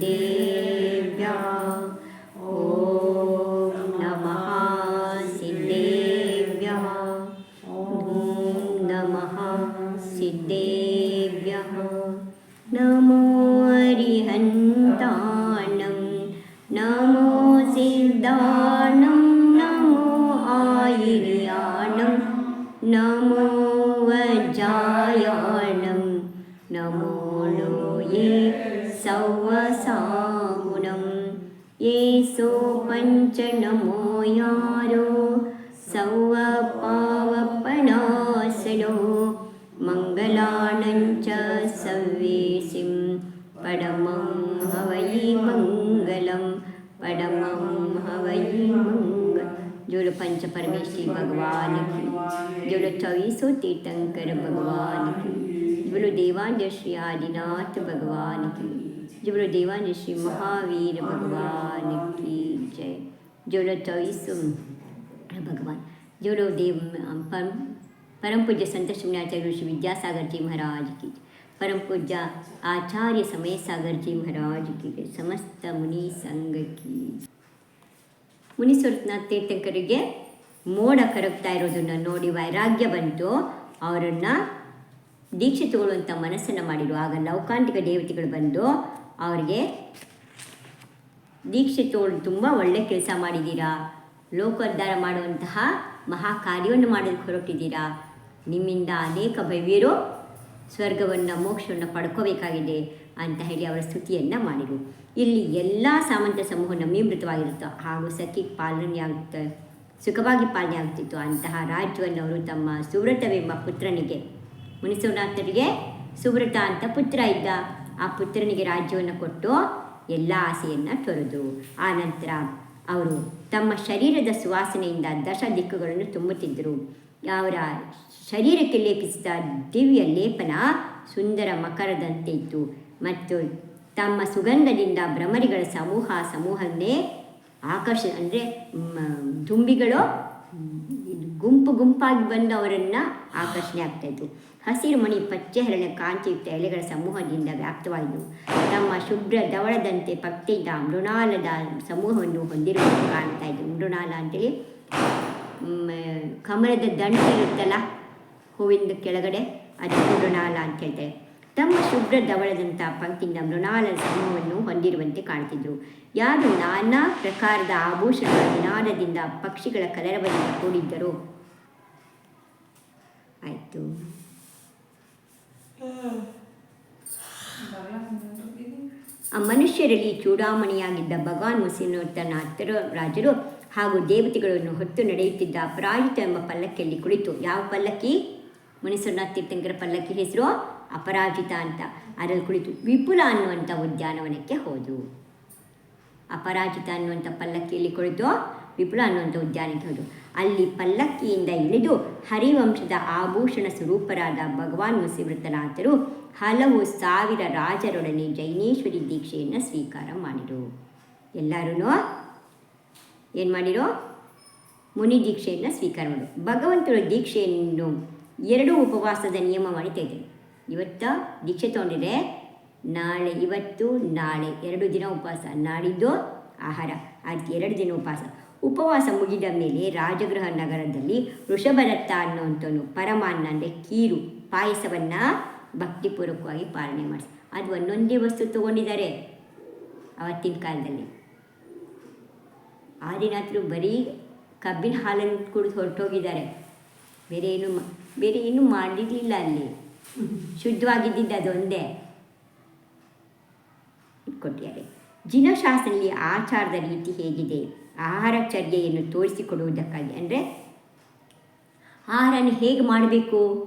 day. पंच परमेश्वरी भगवान। की जोलो चौबीसों तीर्थंकर भगवान। की बोलो देवान्य श्री आदिनाथ भगवान। की जोलो देवान्य श्री महावीर भगवान की जय। जोलो चौबीसों भगवान। जोलो देव परम परम पूज्य संत शिवनाचार्य श्री विद्यासागर जी महाराज की परम पूज्य आचार्य समय सागर जी महाराज की समस्त मुनि संघ की ಮುನಿಸ್ವರತ್ನ ತೀರ್ಥಂಕರಿಗೆ ಮೋಡ ಕರಗ್ತಾ ಇರೋದನ್ನು ನೋಡಿ ವೈರಾಗ್ಯ ಬಂತು. ಅವರನ್ನು ದೀಕ್ಷೆ ತಗೊಳ್ಳುವಂಥ ಮನಸ್ಸನ್ನು ಮಾಡಿರು. ಆಗ ಲೌಕಾಂತಿಕ ದೇವತೆಗಳು ಬಂದು ಅವರಿಗೆ ದೀಕ್ಷೆ ತೋಳು, ತುಂಬ ಒಳ್ಳೆ ಕೆಲಸ ಮಾಡಿದ್ದೀರಾ ಲೋಕೋದ್ಧಾರ ಮಾಡುವಂತಹ ಮಹಾ ಕಾರ್ಯವನ್ನು ಮಾಡೋದಕ್ಕೆ ಹೊರಟಿದ್ದೀರಾ ನಿಮ್ಮಿಂದ ಅನೇಕ ಭವ್ಯರು ಸ್ವರ್ಗವನ್ನು, ಮೋಕ್ಷವನ್ನು ಪಡ್ಕೋಬೇಕಾಗಿದೆ ಅಂತ ಹೇಳಿ ಅವರ ಸ್ತುತಿಯನ್ನು ಮಾಡಿದರು ಇಲ್ಲಿ ಎಲ್ಲ ಸಾಮಂತ ಸಮೂಹ ನಮೀಮೃತವಾಗಿರುತ್ತೋ ಹಾಗೂ ಸಖಿ ಪಾಲನೆ ಆಗುತ್ತೆ, ಸುಖವಾಗಿ ಪಾಲನೆ ಆಗುತ್ತಿತ್ತು. ಅಂತಹ ರಾಜ್ಯವನ್ನು ಅವರು ತಮ್ಮ ಸುವ್ರತವೆಂಬ ಪುತ್ರನಿಗೆ, ಮುನಿಸೋನಾಥರಿಗೆ ಸುವ್ರತ ಅಂತ ಪುತ್ರ ಇದ್ದ, ಆ ಪುತ್ರನಿಗೆ ರಾಜ್ಯವನ್ನು ಕೊಟ್ಟು ಎಲ್ಲ ಆಸೆಯನ್ನು ತೊರೆದು. ಆ ನಂತರ ಅವರು ತಮ್ಮ ಶರೀರದ ಸುವಾಸನೆಯಿಂದ ದಶ ದಿಕ್ಕುಗಳನ್ನು ತುಂಬುತ್ತಿದ್ದರು ಅವರ ಶರೀರಕ್ಕೆ ಲೇಪಿಸಿದ ದಿವ್ಯ ಲೇಪನ ಸುಂದರ ಮಕರದಂತೆ ಇತ್ತು ಮತ್ತು ತಮ್ಮ ಸುಗಂಧದಿಂದ ಭ್ರಮರಿಗಳ ಸಮೂಹ, ಸಮೂಹವನ್ನೇ ಆಕರ್ಷ, ಅಂದರೆ ದುಂಬಿಗಳು, ಗುಂಪು ಗುಂಪಾಗಿ ಬಂದು ಅವರನ್ನು ಆಕರ್ಷಣೆ ಆಗ್ತಾಯಿತ್ತು. ಹಸಿರು ಮಣಿ, ಪಚ್ಚೆ ಹರಳೆ, ಕಾಂತಿಯುಕ್ತ ಎಲೆಗಳ ಸಮೂಹದಿಂದ ವ್ಯಾಪ್ತವಾಯಿತು ತಮ್ಮ ಶುಭ್ರ ಧವಳದಂತೆ ಪಕ್ತಿಯಿಂದ ಮೃಣಾಲದ ಸಮೂಹವನ್ನು ಹೊಂದಿರುವುದು ಕಾಣ್ತಾ ಇತ್ತು ಮೃಣಾಲ ಅಂತೇಳಿ ಕಮಲದ ದಂಟು ಇರುತ್ತಲ್ಲ? ಹೂವಿಂದ ಕೆಳಗಡೆ, ಅದು ಮೃಣಾಲ ಅಂತ ಹೇಳ್ತಾರೆ. ತಮ್ಮ ಶುಭ್ರ ಧವಳದಂಥ ಪಂಕ್ತಿಯಿಂದ ಮೃಣಾಲ ಸಮೂಹವನ್ನು ಹೊಂದಿರುವಂತೆ ಕಾಣ್ತಿದ್ರು. ಯಾರು ನಾನಾ ಪ್ರಕಾರದ ಆಭೂಷಣಗಳ ವಿನಾದದಿಂದ ಪಕ್ಷಿಗಳ ಕಲರವದಿಂದ ಕೂಡಿದ್ದರು? ಆಯಿತು. ಆ ಮನುಷ್ಯರಲ್ಲಿ ಚೂಡಾಮಣಿಯಾಗಿದ್ದ ಭಗವಾನ್ ಮುಸಿನೋತ್ತನ ಹತ್ತಿರ ರಾಜರು ಹಾಗೂ ದೇವತೆಗಳನ್ನು ಹೊತ್ತು ನಡೆಯುತ್ತಿದ್ದ ಅಪರಾಜಿತ ಎಂಬ ಪಲ್ಲಕ್ಕಿಯಲ್ಲಿ ಕುಳಿತು, ಯಾವ ಪಲ್ಲಕ್ಕಿ? ಮುನಿಸೋನಾಥ್ ತೀರ್ಥಂಕರ ಪಲ್ಲಕ್ಕಿ ಹೆಸರು ಅಪರಾಜಿತ ಅಂತ. ಅದರಲ್ಲಿ ಕುಳಿತು, ವಿಪುಲ ಅನ್ನುವಂಥ ಉದ್ಯಾನವನಕ್ಕೆ ಹೋದವು ಅಪರಾಜಿತ ಅನ್ನುವಂಥ ಪಲ್ಲಕ್ಕಿಯಲ್ಲಿ ಕುಳಿತು, ವಿಪುಲ ಅನ್ನುವಂಥ ಉದ್ಯಾನಕ್ಕೆ ಹೋದು. ಅಲ್ಲಿ ಪಲ್ಲಕ್ಕಿಯಿಂದ ಇಳಿದು ಹರಿವಂಶದ ಆಭೂಷಣ ಸ್ವರೂಪರಾದ ಭಗವಾನ್ ಮುಸಿವೃತನಾಥರು ಹಲವು ಸಾವಿರ ರಾಜರೊಡನೆ ಜೈನೇಶ್ವರಿ ದೀಕ್ಷೆಯನ್ನು ಸ್ವೀಕಾರ ಮಾಡಿದರು. ಎಲ್ಲರೂ ಏನು ಮಾಡಿರೋ? ಮುನಿ ದೀಕ್ಷೆಯನ್ನು ಸ್ವೀಕಾರ ಮಾಡು. ಭಗವಂತನ ದೀಕ್ಷೆಯನ್ನು ಎರಡು ಉಪವಾಸದ ನಿಯಮ ಮಾಡಿ ಇದ್ದೇನೆ ಇವತ್ತು ದೀಕ್ಷೆ ತೊಗೊಂಡಿದೆ ನಾಳೆ, ಇವತ್ತು, ನಾಳೆ, ಎರಡು ದಿನ ಉಪವಾಸ. ನಾಡಿದ್ದು ಆಹಾರ ಅದಕ್ಕೆ ಎರಡು ದಿನ ಉಪವಾಸ. ಉಪವಾಸ ಮುಗಿದ ಮೇಲೆ ರಾಜಗೃಹ ನಗರದಲ್ಲಿ ವೃಷಭರತ್ತ ಅನ್ನೋವಂಥವನು ಪರಮಾನ್ನ, ಅಂದರೆ ಕೀರು, ಪಾಯಸವನ್ನು ಭಕ್ತಿಪೂರ್ವಕವಾಗಿ ಪಾಲನೆ ಮಾಡಿಸಿ. ಅದು ಒಂದೊಂದೇ ವಸ್ತು ತಗೊಂಡಿದ್ದಾರೆ ಅವತ್ತಿನ ಕಾಲದಲ್ಲಿ. ಆದಿನಾಥರು ಬರೀ ಕಬ್ಬಿನ ಹಾಲನ್ನು ಕುಡಿದು ಹೊರಟೋಗಿದ್ದಾರೆ. ಬೇರೆ ಏನು ಬೇರೆ ಏನು ಮಾಡಿರಲಿಲ್ಲ ಅಲ್ಲಿ. ಶುದ್ಧವಾಗಿದ್ದಿದ್ದು ಅದೊಂದೇ. ಕೊಟ್ಟಿದ್ದಾರೆ ಜಿನಶಾಸ್ತ್ರದಲ್ಲಿ ಆಚಾರದ ರೀತಿ ಹೇಗಿದೆ? ಆಹಾರ ಆಹಾರಚರ್ಯೆಯನ್ನು ತೋರಿಸಿಕೊಡುವುದಕ್ಕಾಗಿ. ಅಂದರೆ ಆಹಾರನ ಹೇಗೆ ಮಾಡಬೇಕು?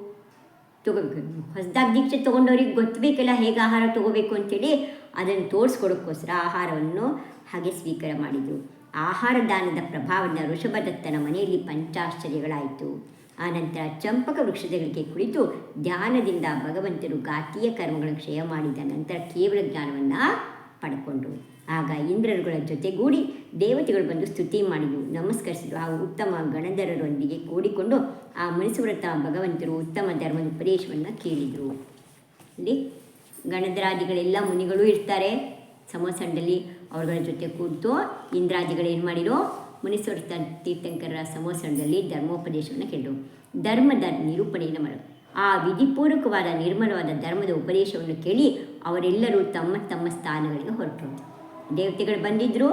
ತಗೋಬೇಕು ಹೊಸದಾಗಿ ದೀಕ್ಷೆ ತೊಗೊಂಡವ್ರಿಗೆ ಗೊತ್ತಬೇಕಲ್ಲ ಹೇಗೆ ಆಹಾರ ತಗೋಬೇಕು ಅಂತೇಳಿ ಅದನ್ನು ತೋರಿಸ್ಕೊಡೋಕ್ಕೋಸ್ಕರ ಆಹಾರವನ್ನು ಹಾಗೆ ಸ್ವೀಕಾರ ಮಾಡಿದರು. ಆಹಾರ ದಾನದ ಪ್ರಭಾವದ ಋಷಭದತ್ತನ ಮನೆಯಲ್ಲಿ ಪಂಚಾಶ್ಚರ್ಯಗಳಾಯಿತು. ಆನಂತರ ಚಂಪಕ ವೃಕ್ಷದಗಳಿಗೆ ಕುಳಿತು ಧ್ಯಾನದಿಂದ ಭಗವಂತರು ಘಾತೀಯ ಕರ್ಮಗಳನ್ನು ಕ್ಷಯ ಮಾಡಿದ ನಂತರ ಕೇವಲ ಜ್ಞಾನವನ್ನು ಪಡ್ಕೊಂಡ್ರು. ಆಗ ಇಂದ್ರರುಗಳ ಜೊತೆಗೂಡಿ ದೇವತೆಗಳು ಬಂದು ಸ್ತುತಿ ಮಾಡಿದರು ನಮಸ್ಕರಿಸಿದರು. ಹಾಗೂ ಉತ್ತಮ ಗಣಧರರೊಂದಿಗೆ ಕೂಡಿಕೊಂಡು ಆ ಮನಸ್ಸುವ್ರತ ಭಗವಂತರು ಉತ್ತಮ ಧರ್ಮದ ಉಪದೇಶವನ್ನು ಕೇಳಿದರು. ಇಲ್ಲಿ ಗಣಧರಾದಿಗಳೆಲ್ಲ ಮುನಿಗಳು ಇರ್ತಾರೆ. ಸಮೋಸಂಡಲ್ಲಿ ಅವ್ರಗಳ ಜೊತೆ ಕೂತು ಇಂದ್ರಾದಿಗಳು ಏನು ಮಾಡಿರೋ? ಮುನೀಶ್ವರ ತೀರ್ಥಂಕರ ಸಮೋಸಂಡಲ್ಲಿ ಧರ್ಮೋಪದೇಶವನ್ನು ಕೇಳಿದ್ರು ಧರ್ಮದ ನಿರೂಪಣೆಯನ್ನು ಮಾಡೋದು ಆ ವಿಧಿಪೂರ್ವಕವಾದ ನಿರ್ಮಲವಾದ ಧರ್ಮದ ಉಪದೇಶವನ್ನು ಕೇಳಿ ಅವರೆಲ್ಲರೂ ತಮ್ಮ ತಮ್ಮ ಸ್ಥಾನಗಳಿಗೆ ಹೊರಟರು. ದೇವತೆಗಳು ಬಂದಿದ್ದರು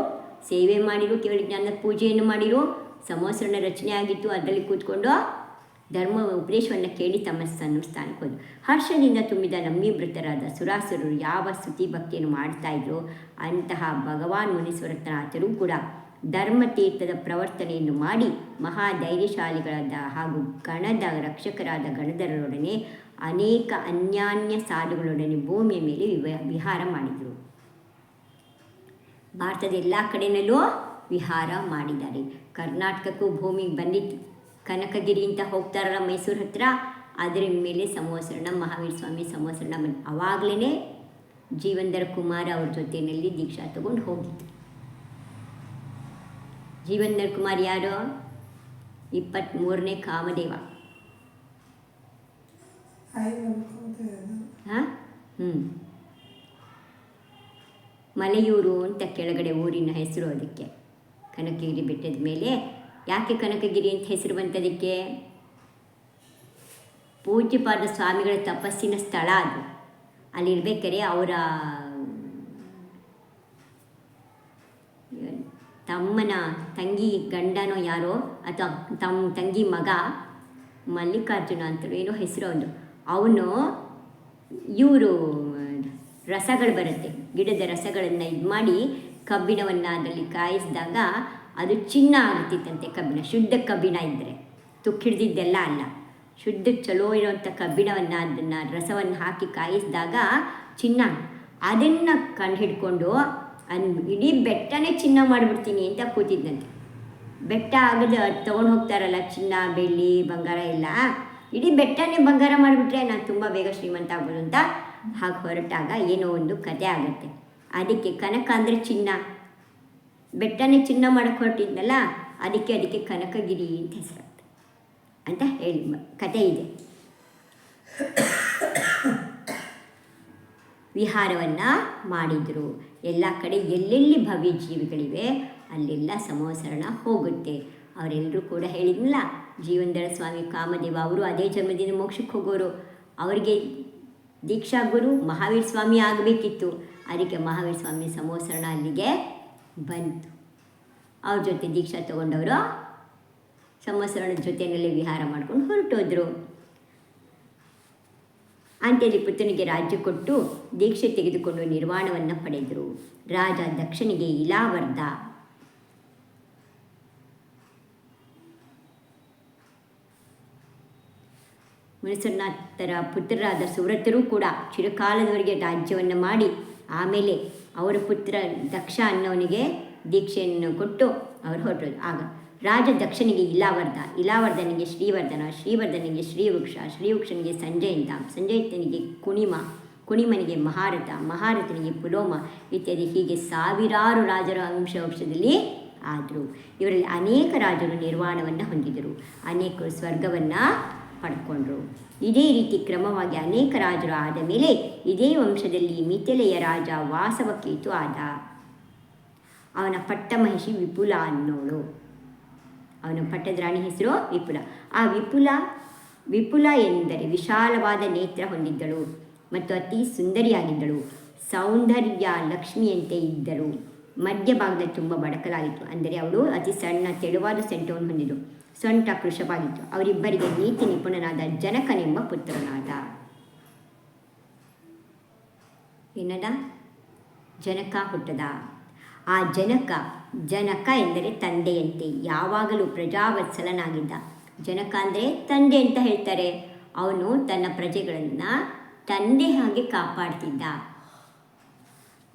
ಸೇವೆ ಮಾಡಿರು, ಕೇಳಿ ಜ್ಞಾನದ ಪೂಜೆಯನ್ನು ಮಾಡಿರು ಸಮೋಸರಣ ರಚನೆ ಆಗಿತ್ತು, ಅದರಲ್ಲಿ ಕೂತ್ಕೊಂಡು ಧರ್ಮ ಉಪದೇಶವನ್ನು ಕೇಳಿ ತಮ್ಮ ಸ್ಥಾನ ಸ್ಥಾನಕ್ಕೆ ಹೋದರು ಹರ್ಷದಿಂದ ತುಂಬಿದ ನಮ್ಮಿಮೃತರಾದ ಸುರಾಸುರರು ಯಾವ ಸ್ತುತಿ ಭಕ್ತಿಯನ್ನು ಮಾಡ್ತಾ ಇದ್ರು, ಅಂತಹ ಭಗವಾನ್ ಮುನೀಶ್ವರನಾಥರು ಕೂಡ ಧರ್ಮತೀರ್ಥದ ಪ್ರವರ್ತನೆಯನ್ನು ಮಾಡಿ ಮಹಾಧೈರ್ಯಶಾಲಿಗಳಾದ ಹಾಗೂ ಗಣದ ರಕ್ಷಕರಾದ ಗಣಧರರೊಡನೆ ಅನೇಕ ಅನ್ಯಾನ್ಯ ಸಾಧುಗಳೊಡನೆ ಭೂಮಿಯ ಮೇಲೆ ವಿಹಾರ ಮಾಡಿದರು. ಭಾರತದ ಎಲ್ಲ ಕಡೆಯಲ್ಲೂ ವಿಹಾರ ಮಾಡಿದ್ದಾರೆ. ಕರ್ನಾಟಕಕ್ಕೂ ಭೂಮಿಗೆ ಬಂದಿತ್ತು. ಕನಕಗಿರಿ ಅಂತ ಹೋಗ್ತಾರಲ್ಲ ಮೈಸೂರು ಹತ್ರ ಅದರ ಮೇಲೆ ಸಮವಸರಣ ಮಹಾವೀರ ಸ್ವಾಮಿ ಸಮೋಸರಣ ಬಂದು. ಅವಾಗಲೇ ಜೀವಂದರ ಕುಮಾರ ಅವ್ರ ಜೊತೆಯಲ್ಲಿ ದೀಕ್ಷಾ ತಗೊಂಡು ಹೋಗಿದ್ದು. ಜೀವಂದರ್ ಕುಮಾರ್ ಯಾರು? ಇಪ್ಪತ್ತ್ಮೂರನೇ ಕಾಮದೇವ. ಹಾಂ? ಹ್ಞೂ ಮಲೆಯೂರು ಅಂತ ಕೆಳಗಡೆ ಊರಿನ ಹೆಸರು ಅದಕ್ಕೆ. ಕನಕಗಿರಿ ಬೆಟ್ಟದ ಮೇಲೆ ಯಾಕೆ ಕನಕಗಿರಿ ಅಂತ ಹೆಸರು ಬಂತದಕ್ಕೆ ಪೂಜ್ಯಪಾದ ಸ್ವಾಮಿಗಳ ತಪಸ್ಸಿನ ಸ್ಥಳ ಅದು. ಅಲ್ಲಿರ್ಬೇಕಾರೆ ಅವರ, ತಮ್ಮನ ತಂಗಿ ಗಂಡನೋ ಯಾರೋ ಅಥವಾ ತಮ್ಮ ತಂಗಿ ಮಗ ಮಲ್ಲಿಕಾರ್ಜುನ ಅಂತ ಏನೋ ಹೆಸರು ಅವನು ಅವನು ಇವರು ರಸಗಳು ಬರುತ್ತೆ. ಗಿಡದ ರಸಗಳನ್ನು ಇದು ಮಾಡಿ ಕಬ್ಬಿಣವನ್ನು ಅದರಲ್ಲಿ ಕಾಯಿಸಿದಾಗ ಅದು ಚಿನ್ನ ಆಗ್ತಿತ್ತಂತೆ ಕಬ್ಬಿಣ, ಶುದ್ಧ ಕಬ್ಬಿಣ ಇದ್ದರೆ ತುಕ್ಕಿಡ್ದಿದ್ದೆಲ್ಲ ಅಲ್ಲ. ಶುದ್ಧ ಚಲೋ ಇರೋವಂಥ ಕಬ್ಬಿಣವನ್ನು, ಅದನ್ನು ರಸವನ್ನು ಹಾಕಿ ಕಾಯಿಸಿದಾಗ ಚಿನ್ನ. ಅದನ್ನು ಕಂಡು ಹಿಡ್ಕೊಂಡು ಅನ್ ಇಡೀ ಬೆಟ್ಟನೇ ಚಿನ್ನ ಮಾಡಿಬಿಡ್ತೀನಿ ಅಂತ ಕೂತಿದ್ದಂತೆ ಬೆಟ್ಟ ಆಗದ ತೊಗೊಂಡು ಹೋಗ್ತಾರಲ್ಲ, ಚಿನ್ನ, ಬೆಳ್ಳಿ, ಬಂಗಾರ ಎಲ್ಲ. ಇಡೀ ಬೆಟ್ಟನೇ ಬಂಗಾರ ಮಾಡಿಬಿಟ್ರೆ ನಾನು ತುಂಬ ಬೇಗ ಶ್ರೀಮಂತ ಆಗ್ಬೋದು ಅಂತ ಹಾಗೆ ಹೊರಟಾಗ ಏನೋ ಒಂದು ಕತೆ ಆಗುತ್ತೆ. ಅದಕ್ಕೆ ಕನಕ ಅಂದರೆ ಚಿನ್ನ. ಬೆಟ್ಟನೇ ಚಿನ್ನ ಮಾಡಕ್ಕೆ ಹೊರಟಿದ್ನಲ್ಲ, ಅದಕ್ಕೆ ಅದಕ್ಕೆ ಕನಕಗಿರಿ ಅಂತ ಹೆಸರು ಅಂತ ಹೇಳಿ ಕತೆ ಇದೆ. ವಿಹಾರವನ್ನು ಮಾಡಿದರು. ಎಲ್ಲ ಕಡೆ ಎಲ್ಲೆಲ್ಲಿ ಭವ್ಯ ಜೀವಿಗಳಿವೆ ಅಲ್ಲೆಲ್ಲ ಸಮೋಸರಣ ಹೋಗುತ್ತೆ. ಅವರೆಲ್ಲರೂ ಕೂಡ ಹೇಳಿದ್ನಲ್ಲ ಜೀವಂದರ ಸ್ವಾಮಿ ಕಾಮದೇವ ಅವರು ಅದೇ ಜನ್ಮದಿಂದ ಮೋಕ್ಷಕ್ಕೆ ಹೋಗೋರು. ಅವರಿಗೆ ದೀಕ್ಷಾ ಗುರು ಮಹಾವೀರ ಸ್ವಾಮಿ ಆಗಬೇಕಿತ್ತು. ಅದಕ್ಕೆ ಮಹಾವೀರ ಸ್ವಾಮಿ ಸಮೋಸರಣ ಅಲ್ಲಿಗೆ ಬಂತು. ಅವ್ರ ಜೊತೆ ದೀಕ್ಷಾ ತಗೊಂಡವರು ಸಮಸರಣದ ಜೊತೆಯಲ್ಲಿ ವಿಹಾರ ಮಾಡ್ಕೊಂಡು ಹೊರಟೋದ್ರು. ಅಂತೇಳಿ ಪುತ್ರನಿಗೆ ರಾಜ್ಯ ಕೊಟ್ಟು ದೀಕ್ಷೆ ತೆಗೆದುಕೊಂಡು ನಿರ್ವಾಣವನ್ನು ಪಡೆದರು. ರಾಜ ದಕ್ಷಿಣಿಗೆ ಇಲಾವರ್ಧ. ಮುನಿಸನ್ನಾಥರ ಪುತ್ರರಾದ ಸುವ್ರತರು ಕೂಡ ಚಿರಕಾಲದವರೆಗೆ ರಾಜ್ಯವನ್ನು ಮಾಡಿ ಆಮೇಲೆ ಅವರ ಪುತ್ರ ದಕ್ಷ ಅನ್ನೋನಿಗೆ ದೀಕ್ಷೆಯನ್ನು ಕೊಟ್ಟು ಅವರು ಹೊರಟರು. ಆಗ ರಾಜ ದಕ್ಷನಿಗೆ ಇಲಾವರ್ಧ, ಇಲಾವರ್ಧನಿಗೆ ಶ್ರೀವರ್ಧನ, ಶ್ರೀವರ್ಧನಿಗೆ ಶ್ರೀವೃಕ್ಷ, ಶ್ರೀವೃಕ್ಷನಿಗೆ ಸಂಜಯಂತ, ಸಂಜಯಿತನಿಗೆ ಕುಣಿಮ, ಕುಣಿಮನಿಗೆ ಮಹಾರಥ, ಮಹಾರಥನಿಗೆ ಪುಲೋಮ ಇತ್ಯಾದಿ ಹೀಗೆ ಸಾವಿರಾರು ರಾಜರ ಅಂಶ ವಂಶದಲ್ಲಿ ಆದರು. ಇವರಲ್ಲಿ ಅನೇಕ ರಾಜರು ನಿರ್ವಾಣವನ್ನು ಹೊಂದಿದರು. ಅನೇಕರು ಸ್ವರ್ಗವನ್ನು ಪಡ್ಕೊಂಡ್ರು. ಇದೇ ರೀತಿ ಕ್ರಮವಾಗಿ ಅನೇಕ ರಾಜರು ಆದ ಮೇಲೆ ಇದೇ ವಂಶದಲ್ಲಿ ಮಿಥಿಲೆಯ ರಾಜ ವಾಸವಕೇತು ಆದ. ಅವನ ಪಟ್ಟ ಮಹಿಷಿ ವಿಪುಲ ಅನ್ನೋಳು. ಅವನ ಪಟ್ಟದ ರಾಣಿ ಹೆಸರು ವಿಪುಲ. ಆ ವಿಪುಲ ವಿಪುಲ ಎಂದರೆ ವಿಶಾಲವಾದ ನೇತ್ರ ಹೊಂದಿದ್ದಳು ಮತ್ತು ಅತಿ ಸುಂದರಿಯಾಗಿದ್ದಳು. ಸೌಂದರ್ಯ ಲಕ್ಷ್ಮಿಯಂತೆ ಇದ್ದರು ಮಧ್ಯಭಾಗದಲ್ಲಿ ತುಂಬ ಬಡಕಲಾಗಿತ್ತು. ಅಂದರೆ ಅವಳು ಅತಿ ಸಣ್ಣ, ತೆಳುವಾದ ಸೆಂಟವನ್ನು ಹೊಂದಿದ್ದು ಸೊಂಟ ಕೃಶವಾಗಿತ್ತು ಅವರಿಬ್ಬರಿಗೆ ನೀತಿ ನಿಪುಣನಾದ ಜನಕನೆಂಬ ಪುತ್ರನಾದ. ಏನದ? ಜನಕ ಹುಟ್ಟದ. ಆ ಜನಕ ಜನಕ ಎಂದರೆ ತಂದೆಯಂತೆ, ಯಾವಾಗಲೂ ಪ್ರಜಾವತ್ಸಲನಾಗಿದ್ದ. ಜನಕ ಅಂದರೆ ತಂದೆ ಅಂತ ಹೇಳ್ತಾರೆ. ಅವನು ತನ್ನ ಪ್ರಜೆಗಳನ್ನು ತಂದೆ ಹಾಗೆ ಕಾಪಾಡ್ತಿದ್ದ.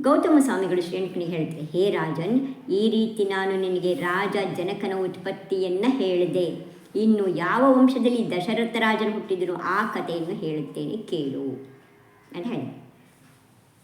ಗೌತಮ ಸ್ವಾಮಿಗಳು ಶ್ರೇಣಿಕನಿಗೆ ಹೇಳ್ತಾರೆ ಹೇ ರಾಜನ್, ಈ ರೀತಿ ನಾನು ನಿನಗೆ ರಾಜ ಜನಕನ ಉತ್ಪತ್ತಿಯನ್ನು ಹೇಳಿದೆ. ಇನ್ನು ಯಾವ ವಂಶದಲ್ಲಿ ದಶರಥ ರಾಜನು ಹುಟ್ಟಿದರೋ ಆ ಕಥೆಯನ್ನು ಹೇಳುತ್ತೇನೆ ಕೇಳು. ಅಂತ ಹೇಳಿ.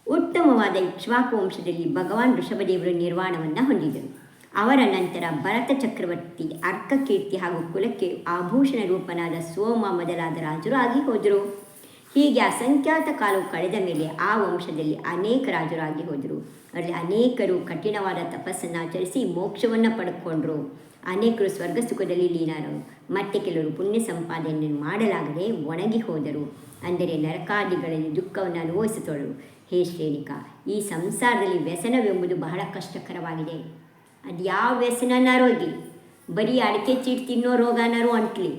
ಉತ್ತಮವಾದ ಇಕ್ಷ್ವಾಕು ವಂಶದಲ್ಲಿ ಭಗವಾನ್ ಋಷಭದೇವರು ನಿರ್ವಾಣವನ್ನು ಹೊಂದಿದರು. ಅವರ ನಂತರ ಭರತ ಚಕ್ರವರ್ತಿ, ಅರ್ಕಕೀರ್ತಿ ಹಾಗೂ ಕುಲಕ್ಕೆ ಆಭೂಷಣ ರೂಪನಾದ ಸೋಮ ಮೊದಲಾದ ರಾಜರು ಆಗಿ ಹೋದರು. ಹೀಗೆ ಅಸಂಖ್ಯಾತ ಕಾಲವು ಕಳೆದ ಮೇಲೆ ಆ ವಂಶದಲ್ಲಿ ಅನೇಕ ರಾಜರಾಗಿ ಹೋದರು. ಅಲ್ಲಿ ಅನೇಕರು ಕಠಿಣವಾದ ತಪಸ್ಸನ್ನು ಆಚರಿಸಿ ಮೋಕ್ಷವನ್ನು ಪಡ್ಕೊಂಡ್ರು. ಅನೇಕರು ಸ್ವರ್ಗ ಸುಖದಲ್ಲಿ ಲೀನರು. ಮತ್ತೆ ಕೆಲವರು ಪುಣ್ಯ ಸಂಪಾದನೆಯನ್ನು ಮಾಡಲಾಗದೆ ಒಣಗಿ ಹೋದರು. ಅಂದರೆ ನರಕಾದಿಗಳಲ್ಲಿ ದುಃಖವನ್ನು ಅನುಭವಿಸುತ್ತಳು ಹೇ ಶ್ರೇಣಿಕ, ಈ ಸಂಸಾರದಲ್ಲಿ ವ್ಯಸನವೆಂಬುದು ಬಹಳ ಕಷ್ಟಕರವಾಗಿದೆ. ಅದು ಯಾವ ವ್ಯಸನನಾರು ಹೋಗಿ ಬರೀ ಅಡಿಕೆ ಚೀಟ್ ತಿನ್ನೋ ರೋಗನಾರು ಅಂಟ್ಲಿ.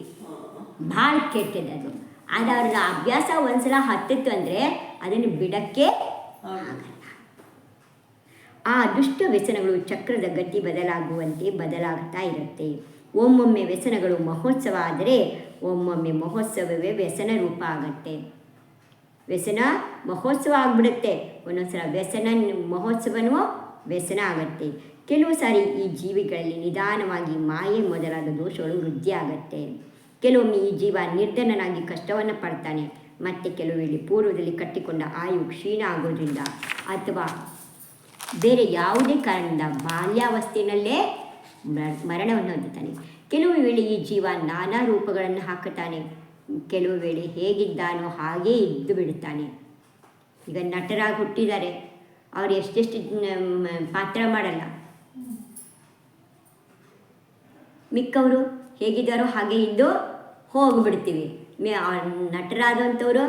ಭಾಳ ಕೆಟ್ಟದ್ದು. ಅದು ಅವ್ರ ಅಭ್ಯಾಸ ಒಂದ್ಸಲ ಹತ್ತಿತ್ತು ಅಂದರೆ ಅದನ್ನು ಬಿಡಕ್ಕೆ ಆಗಲ್ಲ. ಆ ದುಷ್ಟ ವ್ಯಸನಗಳು ಚಕ್ರದ ಗತಿ ಬದಲಾಗುವಂತೆ ಬದಲಾಗ್ತಾ ಇರುತ್ತೆ. ಒಮ್ಮೊಮ್ಮೆ ವ್ಯಸನಗಳು ಮಹೋತ್ಸವ ಆದರೆ ಒಮ್ಮೊಮ್ಮೆ ಮಹೋತ್ಸವವೇ ವ್ಯಸನ ರೂಪ ಆಗತ್ತೆ. ವ್ಯಸನ ಮಹೋತ್ಸವ ಆಗ್ಬಿಡುತ್ತೆ. ಒಂದೊಂದ್ಸಲ ವ್ಯಸನ ಮಹೋತ್ಸವನೂ ವ್ಯಸನ ಆಗತ್ತೆ. ಕೆಲವು ಸಾರಿ ಈ ಜೀವಿಗಳಲ್ಲಿ ನಿಧಾನವಾಗಿ ಮಾಯೆ ಮೊದಲಾದ ದೋಷಗಳು ವೃದ್ಧಿ ಆಗತ್ತೆ ಕೆಲವೊಮ್ಮೆ ಈ ಜೀವ ನಿರ್ಧನನಾಗಿ ಕಷ್ಟವನ್ನು ಪಡ್ತಾನೆ, ಮತ್ತೆ ಕೆಲವು ವೇಳೆ ಪೂರ್ವದಲ್ಲಿ ಕಟ್ಟಿಕೊಂಡ ಆಯು ಕ್ಷೀಣ ಆಗೋದ್ರಿಂದ ಅಥವಾ ಬೇರೆ ಯಾವುದೇ ಕಾರಣದಿಂದ ಬಾಲ್ಯಾವಸ್ಥೆಯಲ್ಲೇ ಮರಣವನ್ನು ಹೊಂದುತ್ತಾನೆ. ಕೆಲವು ವೇಳೆ ಈ ಜೀವ ನಾನಾ ರೂಪಗಳನ್ನು ಹಾಕುತ್ತಾನೆ ಕೆಲವು ವೇಳೆ ಹೇಗಿದ್ದಾನೋ ಹಾಗೇ ಇದ್ದು ಬಿಡುತ್ತಾನೆ. ಈಗ ನಟರಾಗಿ ಹುಟ್ಟಿದ್ದಾರೆ, ಅವ್ರು ಎಷ್ಟೆಷ್ಟು ಪಾತ್ರ ಮಾಡಲ್ಲ. ಮಿಕ್ಕವರು ಹೇಗಿದ್ದಾರೋ ಹಾಗೆ ಇದ್ದು ಹೋಗಿಬಿಡ್ತೀವಿ. ಮೇ ನಟರಾದಂಥವರು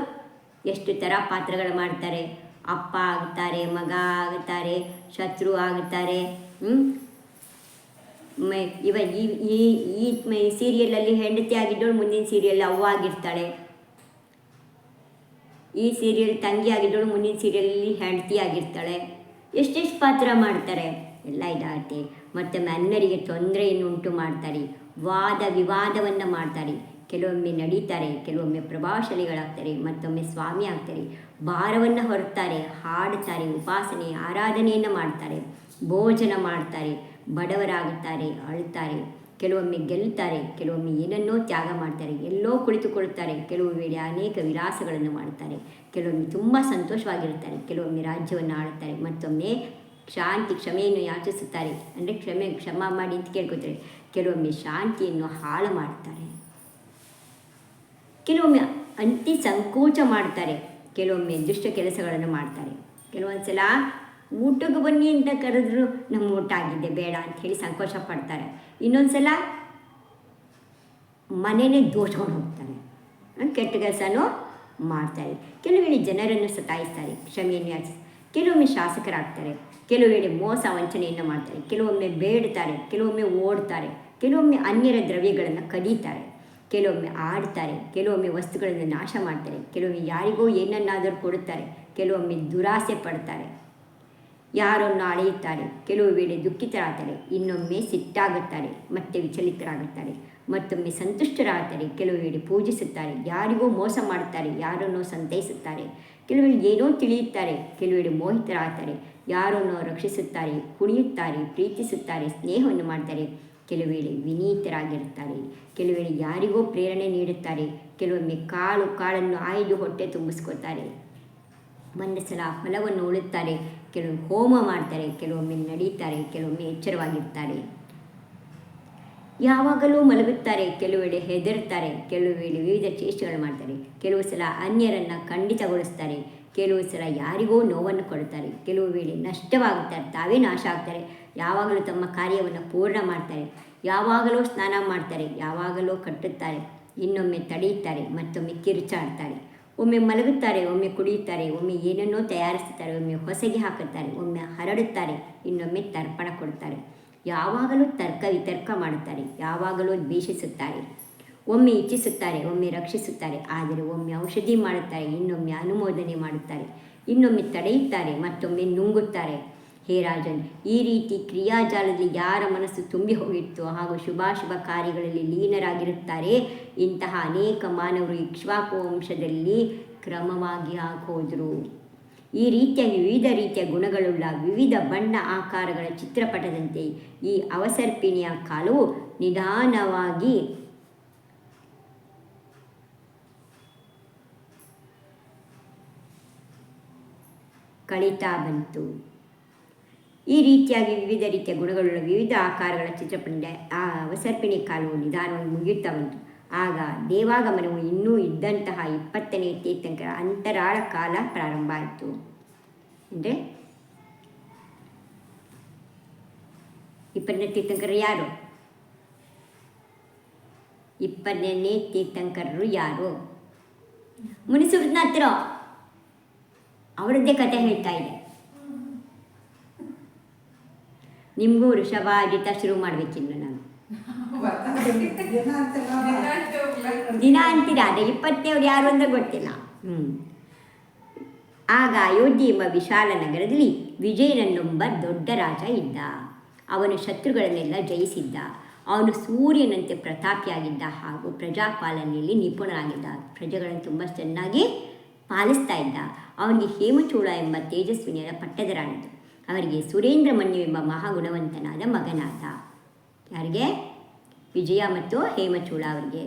ಎಷ್ಟು ಥರ ಪಾತ್ರಗಳು ಮಾಡ್ತಾರೆ. ಅಪ್ಪ ಆಗ್ತಾರೆ, ಮಗ ಆಗ್ತಾರೆ, ಶತ್ರು ಆಗ್ತಾರೆ ಇವ ಈ ಈ ಈ ಸೀರಿಯಲಲ್ಲಿ ಹೆಂಡತಿ ಆಗಿದ್ದವಳು ಮುಂದಿನ ಸೀರಿಯಲ್ ಅವ್ವ ಆಗಿರ್ತಾಳೆ. ಈ ಸೀರಿಯಲ್ ತಂಗಿ ಆಗಿದ್ದವಳು ಮುಂದಿನ ಸೀರಿಯಲಲ್ಲಿ ಹೆಂಡತಿ ಆಗಿರ್ತಾಳೆ. ಎಷ್ಟೆಷ್ಟು ಪಾತ್ರ ಮಾಡ್ತಾರೆ. ಎಲ್ಲ ಇದಾಗುತ್ತೆ. ಮತ್ತು ಮನ್ನರಿಗೆ ತೊಂದರೆಯನ್ನು ಉಂಟು ಮಾಡ್ತಾರೆ. ವಾದ ವಿವಾದವನ್ನು ಮಾಡ್ತಾರೆ. ಕೆಲವೊಮ್ಮೆ ನಡೀತಾರೆ, ಕೆಲವೊಮ್ಮೆ ಪ್ರಭಾವಶಾಲಿಗಳಾಗ್ತಾರೆ, ಮತ್ತೊಮ್ಮೆ ಸ್ವಾಮಿ ಆಗ್ತಾರೆ ಭಾರವನ್ನು ಹೊರತಾರೆ ಹಾಡ್ತಾರೆ ಉಪಾಸನೆ, ಆರಾಧನೆಯನ್ನು ಮಾಡ್ತಾರೆ, ಭೋಜನ ಮಾಡ್ತಾರೆ, ಬಡವರಾಗುತ್ತಾರೆ, ಅಳ್ತಾರೆ, ಕೆಲವೊಮ್ಮೆ ಗೆಲ್ತಾರೆ, ಕೆಲವೊಮ್ಮೆ ಏನನ್ನೋ ತ್ಯಾಗ ಮಾಡ್ತಾರೆ, ಎಲ್ಲೋ ಕುಳಿತುಕೊಳ್ಳುತ್ತಾರೆ, ಕೆಲವು ವೇಳೆ ಅನೇಕ ವಿಲಾಸಗಳನ್ನು ಮಾಡ್ತಾರೆ, ಕೆಲವೊಮ್ಮೆ ತುಂಬ ಸಂತೋಷವಾಗಿರುತ್ತಾರೆ, ಕೆಲವೊಮ್ಮೆ ರಾಜ್ಯವನ್ನು ಆಳುತ್ತಾರೆ, ಮತ್ತೊಮ್ಮೆ ಶಾಂತಿ, ಕ್ಷಮೆಯನ್ನು ಯಾಚಿಸುತ್ತಾರೆ, ಅಂದರೆ ಕ್ಷಮೆ, ಕ್ಷಮ ಮಾಡಿ ಅಂತ ಕೇಳ್ಕೊತಾರೆ, ಕೆಲವೊಮ್ಮೆ ಶಾಂತಿಯನ್ನು ಹಾಳು ಮಾಡ್ತಾರೆ. ಕೆಲವೊಮ್ಮೆ ಅಂತಿ ಸಂಕೋಚ ಮಾಡ್ತಾರೆ, ಕೆಲವೊಮ್ಮೆ ದುಷ್ಟ ಕೆಲಸಗಳನ್ನು ಮಾಡ್ತಾರೆ. ಕೆಲವೊಂದು ಸಲ ಊಟಕ್ಕೆ ಬನ್ನಿ ಅಂತ ಕರೆದ್ರು ನಮ್ಮ ಊಟ ಆಗಿದ್ದೆ, ಬೇಡ ಅಂತ ಹೇಳಿ ಸಂಕೋಚ ಪಡ್ತಾರೆ. ಇನ್ನೊಂದು ಸಲ ಮನೆಯೇ ದೋಚ್ಕೊಂಡು ಹೋಗ್ತಾರೆ ಕೆಟ್ಟ ಕೆಲಸನೂ ಮಾಡ್ತಾರೆ. ಕೆಲವು ವೇಳೆ ಜನರನ್ನು ಸತಾಯಿಸ್ತಾರೆ, ಕ್ಷಮೆಯನ್ನು ಯಾಚಿಸ್ ಕೆಲವೊಮ್ಮೆ ಶಾಸಕರಾಗ್ತಾರೆ, ಕೆಲವು ವೇಳೆ ಮೋಸ ವಂಚನೆಯನ್ನು ಮಾಡ್ತಾರೆ, ಕೆಲವೊಮ್ಮೆ ಬೇಡ್ತಾರೆ, ಕೆಲವೊಮ್ಮೆ ಓಡ್ತಾರೆ, ಕೆಲವೊಮ್ಮೆ ಅನ್ಯರ ದ್ರವ್ಯಗಳನ್ನು ಕದೀತಾರೆ. ಕೆಲವೊಮ್ಮೆ ಆಡ್ತಾರೆ, ಕೆಲವೊಮ್ಮೆ ವಸ್ತುಗಳನ್ನು ನಾಶ ಮಾಡ್ತಾರೆ, ಕೆಲವೊಮ್ಮೆ ಯಾರಿಗೋ ಏನನ್ನಾದರೂ ಕೊಡುತ್ತಾರೆ, ಕೆಲವೊಮ್ಮೆ ದುರಾಸೆ ಪಡ್ತಾರೆ. ಯಾರನ್ನು ಅಳೆಯುತ್ತಾರೆ, ಕೆಲವು ವೇಳೆ ದುಃಖಿತರಾಗ್ತಾರೆ, ಇನ್ನೊಮ್ಮೆ ಸಿಟ್ಟಾಗುತ್ತಾರೆ, ಮತ್ತೆ ವಿಚಲಿತರಾಗುತ್ತಾರೆ, ಮತ್ತೊಮ್ಮೆ ಸಂತುಷ್ಟರಾಗುತ್ತಾರೆ ಕೆಲವು ವೇಳೆ ಪೂಜಿಸುತ್ತಾರೆ, ಯಾರಿಗೋ ಮೋಸ ಮಾಡುತ್ತಾರೆ, ಯಾರನ್ನೋ ಸಂತೈಸುತ್ತಾರೆ, ಕೆಲವು ವೇಳೆ ಏನೋ ತಿಳಿಯುತ್ತಾರೆ, ಕೆಲವು ವೇಳೆ ಮೋಹಿತರಾಗ್ತಾರೆ, ಯಾರನ್ನೋ ರಕ್ಷಿಸುತ್ತಾರೆ, ಕುಣಿಯುತ್ತಾರೆ, ಪ್ರೀತಿಸುತ್ತಾರೆ, ಸ್ನೇಹವನ್ನು ಮಾಡ್ತಾರೆ ಕೆಲವು ವೇಳೆ ವಿನೀತರಾಗಿರುತ್ತಾರೆ ಕೆಲವು ವೇಳೆ ಯಾರಿಗೋ ಪ್ರೇರಣೆ ನೀಡುತ್ತಾರೆ, ಕೆಲವೊಮ್ಮೆ ಕಾಳು ಕಾಳನ್ನು ಆಯ್ದು ಹೊಟ್ಟೆ ತುಂಬಿಸ್ಕೊತಾರೆ ಒಂದು ಸಲ ಹೊಲವನ್ನು ಉಳುತ್ತಾರೆ, ಕೆಲವು ಹೋಮ ಮಾಡ್ತಾರೆ, ಕೆಲವೊಮ್ಮೆ ನಡೀತಾರೆ, ಕೆಲವೊಮ್ಮೆ ಎಚ್ಚರವಾಗಿರ್ತಾರೆ. ಯಾವಾಗಲೂ ಮಲಗುತ್ತಾರೆ ಕೆಲವು ವೇಳೆ ಹೆದರ್ತಾರೆ ಕೆಲವು ವೇಳೆ ವಿವಿಧ ಚೇಷ್ಟೆಗಳು ಮಾಡ್ತಾರೆ. ಕೆಲವು ಸಲ ಅನ್ಯರನ್ನು ಖಂಡಿತಗೊಳಿಸ್ತಾರೆ, ಕೆಲವು ಸಲ ಯಾರಿಗೋ ನೋವನ್ನು ಕೊಡುತ್ತಾರೆ, ಕೆಲವು ವೇಳೆ ನಷ್ಟವಾಗುತ್ತಾರೆ, ತಾವೇ ನಾಶ ಆಗ್ತಾರೆ. ಯಾವಾಗಲೂ ತಮ್ಮ ಕಾರ್ಯವನ್ನು ಪೂರ್ಣ ಮಾಡ್ತಾರೆ. ಯಾವಾಗಲೂ ಸ್ನಾನ ಮಾಡ್ತಾರೆ, ಯಾವಾಗಲೂ ಕಟ್ಟುತ್ತಾರೆ, ಇನ್ನೊಮ್ಮೆ ತಡೆಯುತ್ತಾರೆ, ಮತ್ತೊಮ್ಮೆ ಕಿರುಚಾಡ್ತಾರೆ. ಒಮ್ಮೆ ಮಲಗುತ್ತಾರೆ, ಒಮ್ಮೆ ಕುಡಿಯುತ್ತಾರೆ, ಒಮ್ಮೆ ಏನನ್ನೋ ತಯಾರಿಸುತ್ತಾರೆ, ಒಮ್ಮೆ ಹೊಸಗೆ ಹಾಕುತ್ತಾರೆ, ಒಮ್ಮೆ ಹರಡುತ್ತಾರೆ, ಇನ್ನೊಮ್ಮೆ ತರ್ಪಣ ಕೊಡುತ್ತಾರೆ. ಯಾವಾಗಲೂ ತರ್ಕ ವಿತರ್ಕ ಮಾಡುತ್ತಾರೆ, ಯಾವಾಗಲೂ ದ್ವೇಷಿಸುತ್ತಾರೆ. ಒಮ್ಮೆ ಇಚ್ಛಿಸುತ್ತಾರೆ, ಒಮ್ಮೆ ರಕ್ಷಿಸುತ್ತಾರೆ, ಆದರೆ ಒಮ್ಮೆ ಔಷಧಿ ಮಾಡುತ್ತಾರೆ, ಇನ್ನೊಮ್ಮೆ ಅನುಮೋದನೆ ಮಾಡುತ್ತಾರೆ, ಇನ್ನೊಮ್ಮೆ ತಡೆಯುತ್ತಾರೆ, ಮತ್ತೊಮ್ಮೆ ನುಂಗುತ್ತಾರೆ. ಹೇ ರಾಜನ್, ಈ ರೀತಿ ಕ್ರಿಯಾಜಾಲದಲ್ಲಿ ಯಾರ ಮನಸ್ಸು ತುಂಬಿ ಹೋಗಿತ್ತು ಹಾಗೂ ಶುಭಾಶುಭ ಕಾರ್ಯಗಳಲ್ಲಿ ಲೀನರಾಗಿರುತ್ತಾರೆ, ಇಂತಹ ಅನೇಕ ಮಾನವರು ಇಕ್ಷ್ವಾಕು ವಂಶದಲ್ಲಿ ಕ್ರಮವಾಗಿ ಹಾಕೋದ್ರು. ಈ ರೀತಿಯ ವಿವಿಧ ರೀತಿಯ ಗುಣಗಳುಳ್ಳ ವಿವಿಧ ಬಣ್ಣ ಆಕಾರಗಳ ಚಿತ್ರಪಟದಂತೆ ಈ ಅವಸರ್ಪಿಣಿಯ ಕಾಲವು ನಿಧಾನವಾಗಿ ಕಳೀತಾ ಬಂತು. ಈ ರೀತಿಯಾಗಿ ವಿವಿಧ ರೀತಿಯ ಗುಣಗಳುಳ್ಳ ವಿವಿಧ ಆಕಾರಗಳ ಚಿತ್ರಪಂಡ ಆ, ಅವಸರ್ಪಿಣಿ ಕಾಲವು ನಿಧಾನವಾಗಿ ಮುಗಿಯುತ್ತಾ ಬಂತು. ಆಗ ದೇವಾಗಮನವು ಇನ್ನೂ ಇದ್ದಂತಹ ಇಪ್ಪತ್ತನೇ ತೀರ್ಥಂಕರ ಅಂತರಾಳ ಕಾಲ ಪ್ರಾರಂಭ ಆಯಿತು. ಅಂದರೆ ಇಪ್ಪತ್ತನೇ ತೀರ್ಥಂಕರರು ಯಾರು? ಇಪ್ಪತ್ತನೇ ತೀರ್ಥಂಕರರು ಯಾರು? ಮುನಿಸುವ್ರನ್ನ ಹತ್ತಿರ ಅವರದ್ದೇ ಕಥೆ ಹೇಳ್ತಾ ಇದೆ ನಿಮಗೂ ವೃಷಭಾಜಿತ ಶುರು ಮಾಡಬೇಕಿನ್ನು ನಾನು. ದಿನ ಅಂತೀರ ಅದೇ, ಇಪ್ಪತ್ತೇವ್ರು ಯಾರು ಅಂತ ಗೊತ್ತಿಲ್ಲ. ಹ್ಞೂ ಆಗ ಅಯೋಧ್ಯೆ ಎಂಬ ವಿಶಾಲ ನಗರದಲ್ಲಿ ವಿಜಯನನ್ನೊಂಬ ದೊಡ್ಡ ರಾಜ ಇದ್ದ. ಅವನು ಶತ್ರುಗಳನ್ನೆಲ್ಲ ಜಯಿಸಿದ್ದ. ಅವನು ಸೂರ್ಯನಂತೆ ಪ್ರತಾಪಿಯಾಗಿದ್ದ ಹಾಗೂ ಪ್ರಜಾಪಾಲನೆಯಲ್ಲಿ ನಿಪುಣನಾಗಿದ್ದ ಪ್ರಜೆಗಳನ್ನು ತುಂಬ ಚೆನ್ನಾಗಿ ಪಾಲಿಸ್ತಾ ಇದ್ದ. ಅವನಿಗೆ ಹೇಮಚೂಡ ಎಂಬ ತೇಜಸ್ವಿನಿಯರ ಪಟ್ಟದ ಅವರಿಗೆ ಸುರೇಂದ್ರ ಮನ್ಯು ಎಂಬ ಮಹಾಗುಣವಂತನಾದ ಮಗನಾದ. ಯಾರಿಗೆ? ವಿಜಯ ಮತ್ತು ಹೇಮಚೂಳ ಅವರಿಗೆ.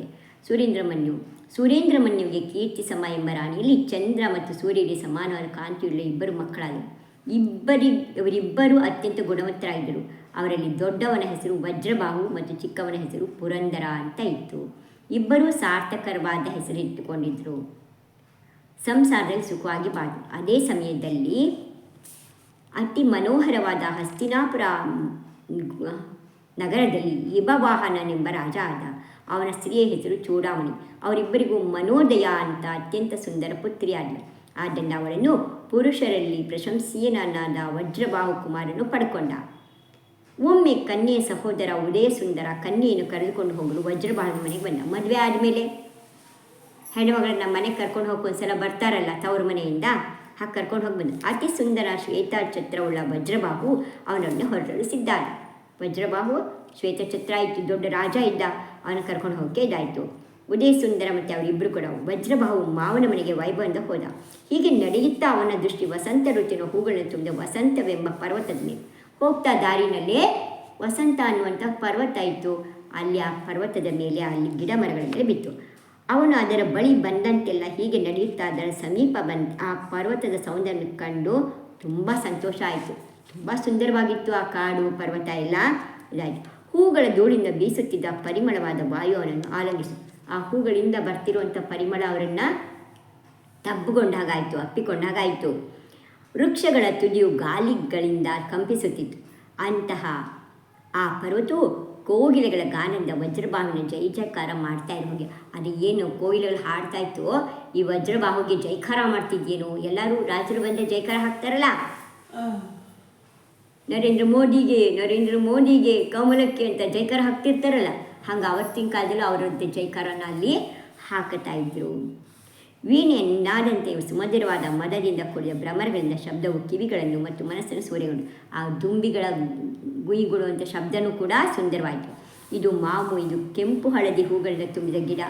ಸುರೇಂದ್ರಮನ್ಯು ಸುರೇಂದ್ರಮನ್ಯುವಿಗೆ ಕೀರ್ತಿ ಸಮ ಎಂಬ ರಾಣಿಯಲ್ಲಿ ಚಂದ್ರ ಮತ್ತು ಸೂರ್ಯರಿಗೆ ಸಮಾನವಾದ ಕಾಂತಿಯುಳ್ಳ ಇಬ್ಬರು ಮಕ್ಕಳಾದರು ಇಬ್ಬರಿ ಇವರಿಬ್ಬರು ಅತ್ಯಂತ ಗುಣವಂತರಾಗಿದ್ದರು. ಅವರಲ್ಲಿ ದೊಡ್ಡವನ ಹೆಸರು ವಜ್ರಬಾಹು ಮತ್ತು ಚಿಕ್ಕವನ ಹೆಸರು ಪುರಂದರ ಅಂತ ಇತ್ತು. ಇಬ್ಬರೂ ಸಾರ್ಥಕರವಾದ ಹೆಸರು ಇಟ್ಟುಕೊಂಡಿದ್ದರು ಸಂಸಾರದಲ್ಲಿ ಸುಖವಾಗಿ ಬಾಳಿದ್ರು ಅದೇ ಸಮಯದಲ್ಲಿ ಅತಿ ಮನೋಹರವಾದ ಹಸ್ತಿನಾಪುರ ನಗರದಲ್ಲಿ ಇಬವಾಹನನೆಂಬ ರಾಜ ಆದ. ಅವನ ಸ್ತ್ರೀಯ ಹೆಸರು ಚೂಡಾವಣಿ. ಅವರಿಬ್ಬರಿಗೂ ಮನೋದಯ ಅಂತ ಅತ್ಯಂತ ಸುಂದರ ಪುತ್ರಿಯಾದಳು ಆದ್ದರಿಂದ ಅವಳನ್ನು ಪುರುಷರಲ್ಲಿ ಪ್ರಶಂಸೀಯನಾದ ವಜ್ರಬಾಹು ಕುಮಾರನು ಪಡ್ಕೊಂಡ. ಒಮ್ಮೆ ಕನ್ಯೆಯ ಸಹೋದರ ಉದಯ ಸುಂದರ ಕನ್ಯೆಯನ್ನು ಕರೆದುಕೊಂಡು ಹೋಗಲು ವಜ್ರಬಾಹುನ ಮನೆಗೆ ಬಂದ. ಮದುವೆ ಆದಮೇಲೆ ಹೆಣ್ಣುಮಗಳನ್ನ ಮನೆಗೆ ಕರ್ಕೊಂಡು ಹೋಗಿ ಒಂದ್ಸಲ ಬರ್ತಾರಲ್ಲ ತವ್ರ ಮನೆಯಿಂದ? ಹಾಗೆ ಕರ್ಕೊಂಡು ಹೋಗಿ ಬಂದ ಅತಿ ಸುಂದರ ಶ್ವೇತಛತ್ರವುಳ್ಳ ವಜ್ರಬಾಹು ಅವನನ್ನು ಹೊರಡಲು ಸಿದ್ಧಾದ ವಜ್ರಬಾಹು ಶ್ವೇತಛತ್ರ ಇತ್ತು, ದೊಡ್ಡ ರಾಜ ಇದ್ದ. ಅವನ ಕರ್ಕೊಂಡು ಹೋಗಕ್ಕೆ ಇದಾಯಿತು. ಉದಯ ಸುಂದರ ಮತ್ತು ಅವರಿಬ್ಬರು ಕೂಡ ವಜ್ರಬಾಹು ಮಾವನ ಮನೆಗೆ ವೈಭವದಿಂದ ಹೋದ. ಹೀಗೆ ನಡೆಯುತ್ತಾ ಅವನ ದೃಷ್ಟಿ ವಸಂತ ಋತುವಿನ ಹೂಗಳನ್ನು ತುಂಬಿದ ವಸಂತವೆಂಬ ಪರ್ವತದ ಮೇಲೆ. ಹೋಗ್ತಾ ದಾರಿನಲ್ಲೇ ವಸಂತ ಅನ್ನುವಂಥ ಪರ್ವತ ಇತ್ತು. ಅಲ್ಲಿ ಆ ಪರ್ವತದ ಮೇಲೆ ಅಲ್ಲಿ ಗಿಡ ಮರಗಳ ಬಿತ್ತು. ಅವನು ಅದರ ಬಳಿ ಬಂದಂತೆಲ್ಲ ಹೀಗೆ ನಡೆಯುತ್ತಾ ಅದರ ಸಮೀಪ ಬಂದ ಆ ಪರ್ವತದ ಸೌಂದರ್ಯ ಕಂಡು ತುಂಬ ಸಂತೋಷ ಆಯಿತು. ತುಂಬ ಸುಂದರವಾಗಿತ್ತು ಆ ಕಾಡು, ಪರ್ವತ ಎಲ್ಲ. ಇದಾಯಿತು. ಹೂಗಳ ಧೂಳಿಂದ ಬೀಸುತ್ತಿದ್ದ ಪರಿಮಳವಾದ ವಾಯು ಅವನನ್ನು ಆಲಂಗಿಸಿ ಆ ಹೂಗಳಿಂದ ಬರ್ತಿರುವಂಥ ಪರಿಮಳ ಅವರನ್ನು ತಬ್ಬುಗೊಂಡಾಗಾಯಿತು ಅಪ್ಪಿಕೊಂಡಾಗಾಯಿತು ವೃಕ್ಷಗಳ ತುದಿಯು ಗಾಲಿಗಳಿಂದ ಕಂಪಿಸುತ್ತಿತ್ತು. ಅಂತಹ ಆ ಪರ್ವತವು ಕೋಗಿಲೆಗಳ ಗಾನದಿಂದ ವಜ್ರಬಾಹುವಿನ ಜೈ ಜಯಕಾರ ಮಾಡ್ತಾ ಇರೋ ಹಾಗೆ. ಅದು ಏನು ಕೋಗಿಲೆಗಳು ಹಾಡ್ತಾ ಇತ್ತು? ಈ ವಜ್ರಬಾಹುಗೆ ಜೈಕಾರ ಮಾಡ್ತಿದ್ಯೇನು? ಎಲ್ಲರೂ ರಾಜರು ಬಂದರೆ ಜೈಕಾರ ಹಾಕ್ತಾರಲ್ಲ? ನರೇಂದ್ರ ಮೋದಿಗೆ ನರೇಂದ್ರ ಮೋದಿಗೆ ಕಮಲಕ್ಕೆ ಅಂತ ಜೈಕಾರ ಹಾಕ್ತಿರ್ತಾರಲ್ಲ. ಹಂಗೆ ಅವತ್ತಿನ ಕಾಲದಲ್ಲೂ ಅವರದ್ದು ಜೈಕಾರನ ಅಲ್ಲಿ ಹಾಕುತ್ತಾ ಇದ್ರು. ವೀಣೆ ನಾದಂತೆ ಸುಮಧುರವಾದ ಮದದಿಂದ ಕೂಡಿದ ಭ್ರಮರಗಳಿಂದ ಶಬ್ದವು ಕಿವಿಗಳನ್ನು ಮತ್ತು ಮನಸ್ಸನ್ನು ಸೂರ್ಯಗೊಂಡು ಆ ದುಂಬಿಗಳ ಗುಯಿಗಳು ಅಂತ ಶಬ್ದನೂ ಕೂಡ ಸುಂದರವಾಯಿತು ಇದು ಮಾವು, ಇದು ಕೆಂಪು ಹಳದಿ ಹೂಗಳಿಂದ ತುಂಬಿದ ಗಿಡ.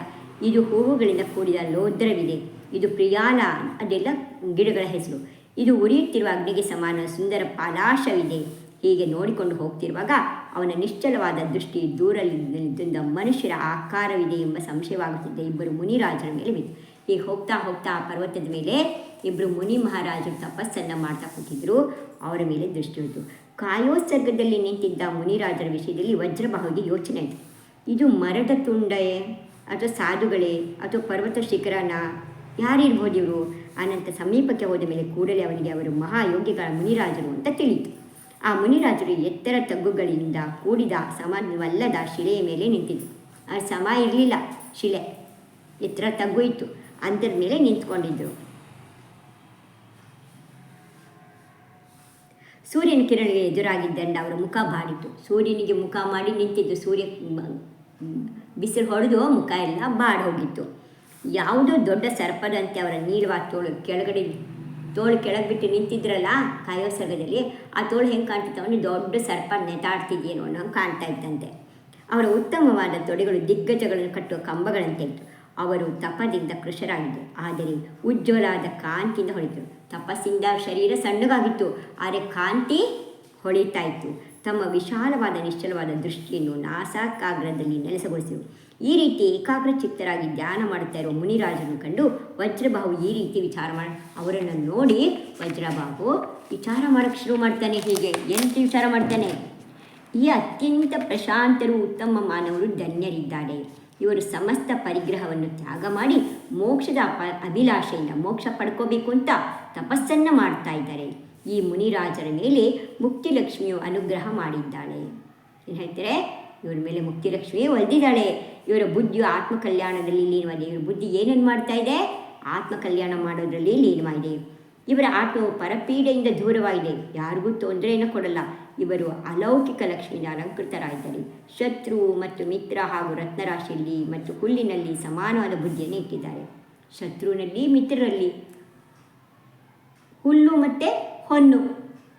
ಇದು ಹೂವುಗಳಿಂದ ಕೂಡಿದ ಲೋದ್ರವಿದೆ. ಇದು ಪ್ರಿಯಾಲ, ಅದೆಲ್ಲ ಗಿಡಗಳ ಹೆಸರು. ಇದು ಉರಿಯುತ್ತಿರುವ ಅಗ್ನಿಗೆ ಸಮಾನ ಸುಂದರ ಪಾಲಾಶವಿದೆ. ಹೀಗೆ ನೋಡಿಕೊಂಡು ಹೋಗ್ತಿರುವಾಗ ಅವನ ನಿಶ್ಚಲವಾದ ದೃಷ್ಟಿ ದೂರಲ್ಲಿದ್ದ ಮನುಷ್ಯರ ಆಕಾರವಿದೆ ಎಂಬ ಸಂಶಯವಾಗುತ್ತಿದ್ದ ಇಬ್ಬರು ಮುನಿರಾಜರ ಮೇಲೆ ಬಿತ್ತು. ಹೀಗೆ ಹೋಗ್ತಾ ಹೋಗ್ತಾ ಆ ಪರ್ವತದ ಮೇಲೆ ಇಬ್ಬರು ಮುನಿ ಮಹಾರಾಜರು ತಪಸ್ಸನ್ನು ಮಾಡ್ತಾ ಕೂತಿದ್ರು. ಅವರ ಮೇಲೆ ದೃಷ್ಟಿ ಹೋಯಿತು. ಕಾಯೋತ್ಸರ್ಗದಲ್ಲಿ ನಿಂತಿದ್ದ ಮುನಿರಾಜರ ವಿಷಯದಲ್ಲಿ ವಜ್ರಬಾಹುಗೆ ಯೋಚನೆ ಆಯಿತು. ಇದು ಮರದ ತುಂಡೆ ಅಥವಾ ಸಾಧುಗಳೇ ಅಥವಾ ಪರ್ವತ ಶಿಖರನ? ಯಾರಿರ್ಬೋದು ಇವರು? ಅನಂತ ಸಮೀಪಕ್ಕೆ ಹೋದ ಮೇಲೆ ಕೂಡಲೇ ಅವನಿಗೆ ಅವರು ಮಹಾಯೋಗಿಗಳ ಮುನಿರಾಜರು ಅಂತ ತಿಳಿಯಿತು. ಆ ಮುನಿರಾಜರು ಎತ್ತರ ತಗ್ಗುಗಳಿಂದ ಕೂಡಿದ ಸಮವಲ್ಲದ ಶಿಲೆಯ ಮೇಲೆ ನಿಂತಿದ್ದರು ಆ ಸಮ ಇರಲಿಲ್ಲ. ಶಿಲೆ ಎತ್ತರ ತಗ್ಗು ಇತ್ತು. ಅಂತರ ಮೇಲೆ ನಿಂತ್ಕೊಂಡಿದ್ರು. ಸೂರ್ಯನ ಕಿರಣಗೆ ಎದುರಾಗಿದ್ದರಿಂದ ಅವರ ಮುಖ ಬಾಡಿತು. ಸೂರ್ಯನಿಗೆ ಮುಖ ಮಾಡಿ ನಿಂತಿದ್ದು ಸೂರ್ಯ ಬಿಸಿಲು ಹೊಡೆದು ಮುಖ ಎಲ್ಲ ಬಾಡಿ ಹೋಗಿತ್ತು. ಯಾವುದೋ ದೊಡ್ಡ ಸರ್ಪದಂತೆ ಅವರ ನೀಳುವ ತೋಳು ಕೆಳಗಡೆ, ತೋಳು ಕೆಳಗೆ ಬಿಟ್ಟು ನಿಂತಿದ್ರಲ್ಲ ಕಾಯೋ ಸಗದಲ್ಲಿ ಆ ತೋಳು ಹೆಂಗೆ ಕಾಣ್ತಿತ್ತು ಅವನಿಗೆ ದೊಡ್ಡ ಸರ್ಪ ನೆತಾಡ್ತಿದ್ಯೇನೋ ಅನ್ನೋ ಕಾಣ್ತಾ ಇತ್ತಂತೆ ಅವರ ಉತ್ತಮವಾದ ತೊಡೆಗಳು ದಿಗ್ಗಜಗಳನ್ನು ಕಟ್ಟುವ ಕಂಬಗಳಂತೆ ಇತ್ತು. ಅವರು ತಪದಿಂದ ಕೃಷರಾಗಿದ್ದರು. ಆದರೆ ಉಜ್ವಲಾದ ಕಾಂತಿಯಿಂದ ಹೊಳಿತರು ತಪಸ್ಸಿಂದ ಶರೀರ ಸಣ್ಣಗಾಗಿತ್ತು. ಆದರೆ ಕಾಂತಿ ಹೊಳಿತಾ ಇತ್ತು. ತಮ್ಮ ವಿಶಾಲವಾದ ನಿಶ್ಚಲವಾದ ದೃಷ್ಟಿಯನ್ನು ನಾಸಾಕಾಗ್ರದಲ್ಲಿ ನೆಲೆಸಗೊಳಿಸಿದರು. ಈ ರೀತಿ ಏಕಾಗ್ರ ಚಿತ್ತರಾಗಿ ಧ್ಯಾನ ಮಾಡುತ್ತಾ ಇರುವ ಮುನಿರಾಜನು ಕಂಡು ವಜ್ರಬಾಹು ಈ ರೀತಿ ವಿಚಾರ ಮಾಡಿ, ಅವರನ್ನು ನೋಡಿ ವಜ್ರಬಾಹು ವಿಚಾರ ಮಾಡೋಕ್ಕೆ ಶುರು ಮಾಡ್ತಾನೆ. ಹೀಗೆ ಎಂತ ವಿಚಾರ ಮಾಡ್ತಾನೆ? ಈ ಅತ್ಯಂತ ಪ್ರಶಾಂತರು ಉತ್ತಮ ಮಾನವರು ಧನ್ಯರಿದ್ದಾರೆ. ಇವರು ಸಮಸ್ತ ಪರಿಗ್ರಹವನ್ನು ತ್ಯಾಗ ಮಾಡಿ ಮೋಕ್ಷದ ಅಪ ಅಭಿಲಾಷೆಯಿಂದ ಮೋಕ್ಷ ಪಡ್ಕೋಬೇಕು ಅಂತ ತಪಸ್ಸನ್ನು ಮಾಡ್ತಾ ಇದ್ದಾರೆ. ಈ ಮುನಿರಾಜರ ಮೇಲೆ ಮುಕ್ತಿಲಕ್ಷ್ಮಿಯು ಅನುಗ್ರಹ ಮಾಡಿದ್ದಾಳೆ. ಏನು ಹೇಳ್ತಾರೆ? ಇವ್ರ ಮೇಲೆ ಮುಕ್ತಿಲಕ್ಷ್ಮಿಯೇ ಒಲ್ದಿದ್ದಾಳೆ. ಇವರ ಬುದ್ಧಿಯು ಆತ್ಮಕಲ್ಯಾಣದಲ್ಲಿ ಲೀನವಾಗಿದೆ. ಇವ್ರ ಬುದ್ಧಿ ಏನೇನು ಮಾಡ್ತಾ ಇದೆ? ಆತ್ಮಕಲ್ಯಾಣ ಮಾಡೋದರಲ್ಲಿ ಲೀನವಾಗಿದೆ. ಇವರ ಆತ್ಮವು ಪರಪೀಡೆಯಿಂದ ದೂರವಾಗಿದೆ. ಯಾರಿಗೂ ತೊಂದರೆಯನ್ನು ಕೊಡಲ್ಲ. ಇವರು ಅಲೌಕಿಕ ಲಕ್ಷ್ಮಿಯಿಂದ ಅಲಂಕೃತರಾಗಿದ್ದಾರೆ. ಶತ್ರು ಮತ್ತು ಮಿತ್ರ ಹಾಗೂ ರತ್ನರಾಶಿಯಲ್ಲಿ ಮತ್ತು ಹುಲ್ಲಿನಲ್ಲಿ ಸಮಾನವಾದ ಬುದ್ಧಿಯನ್ನು ಇಟ್ಟಿದ್ದಾರೆ. ಶತ್ರುವಿನಲ್ಲಿ ಮಿತ್ರರಲ್ಲಿ ಹುಲ್ಲು ಮತ್ತು ಹೊನ್ನು.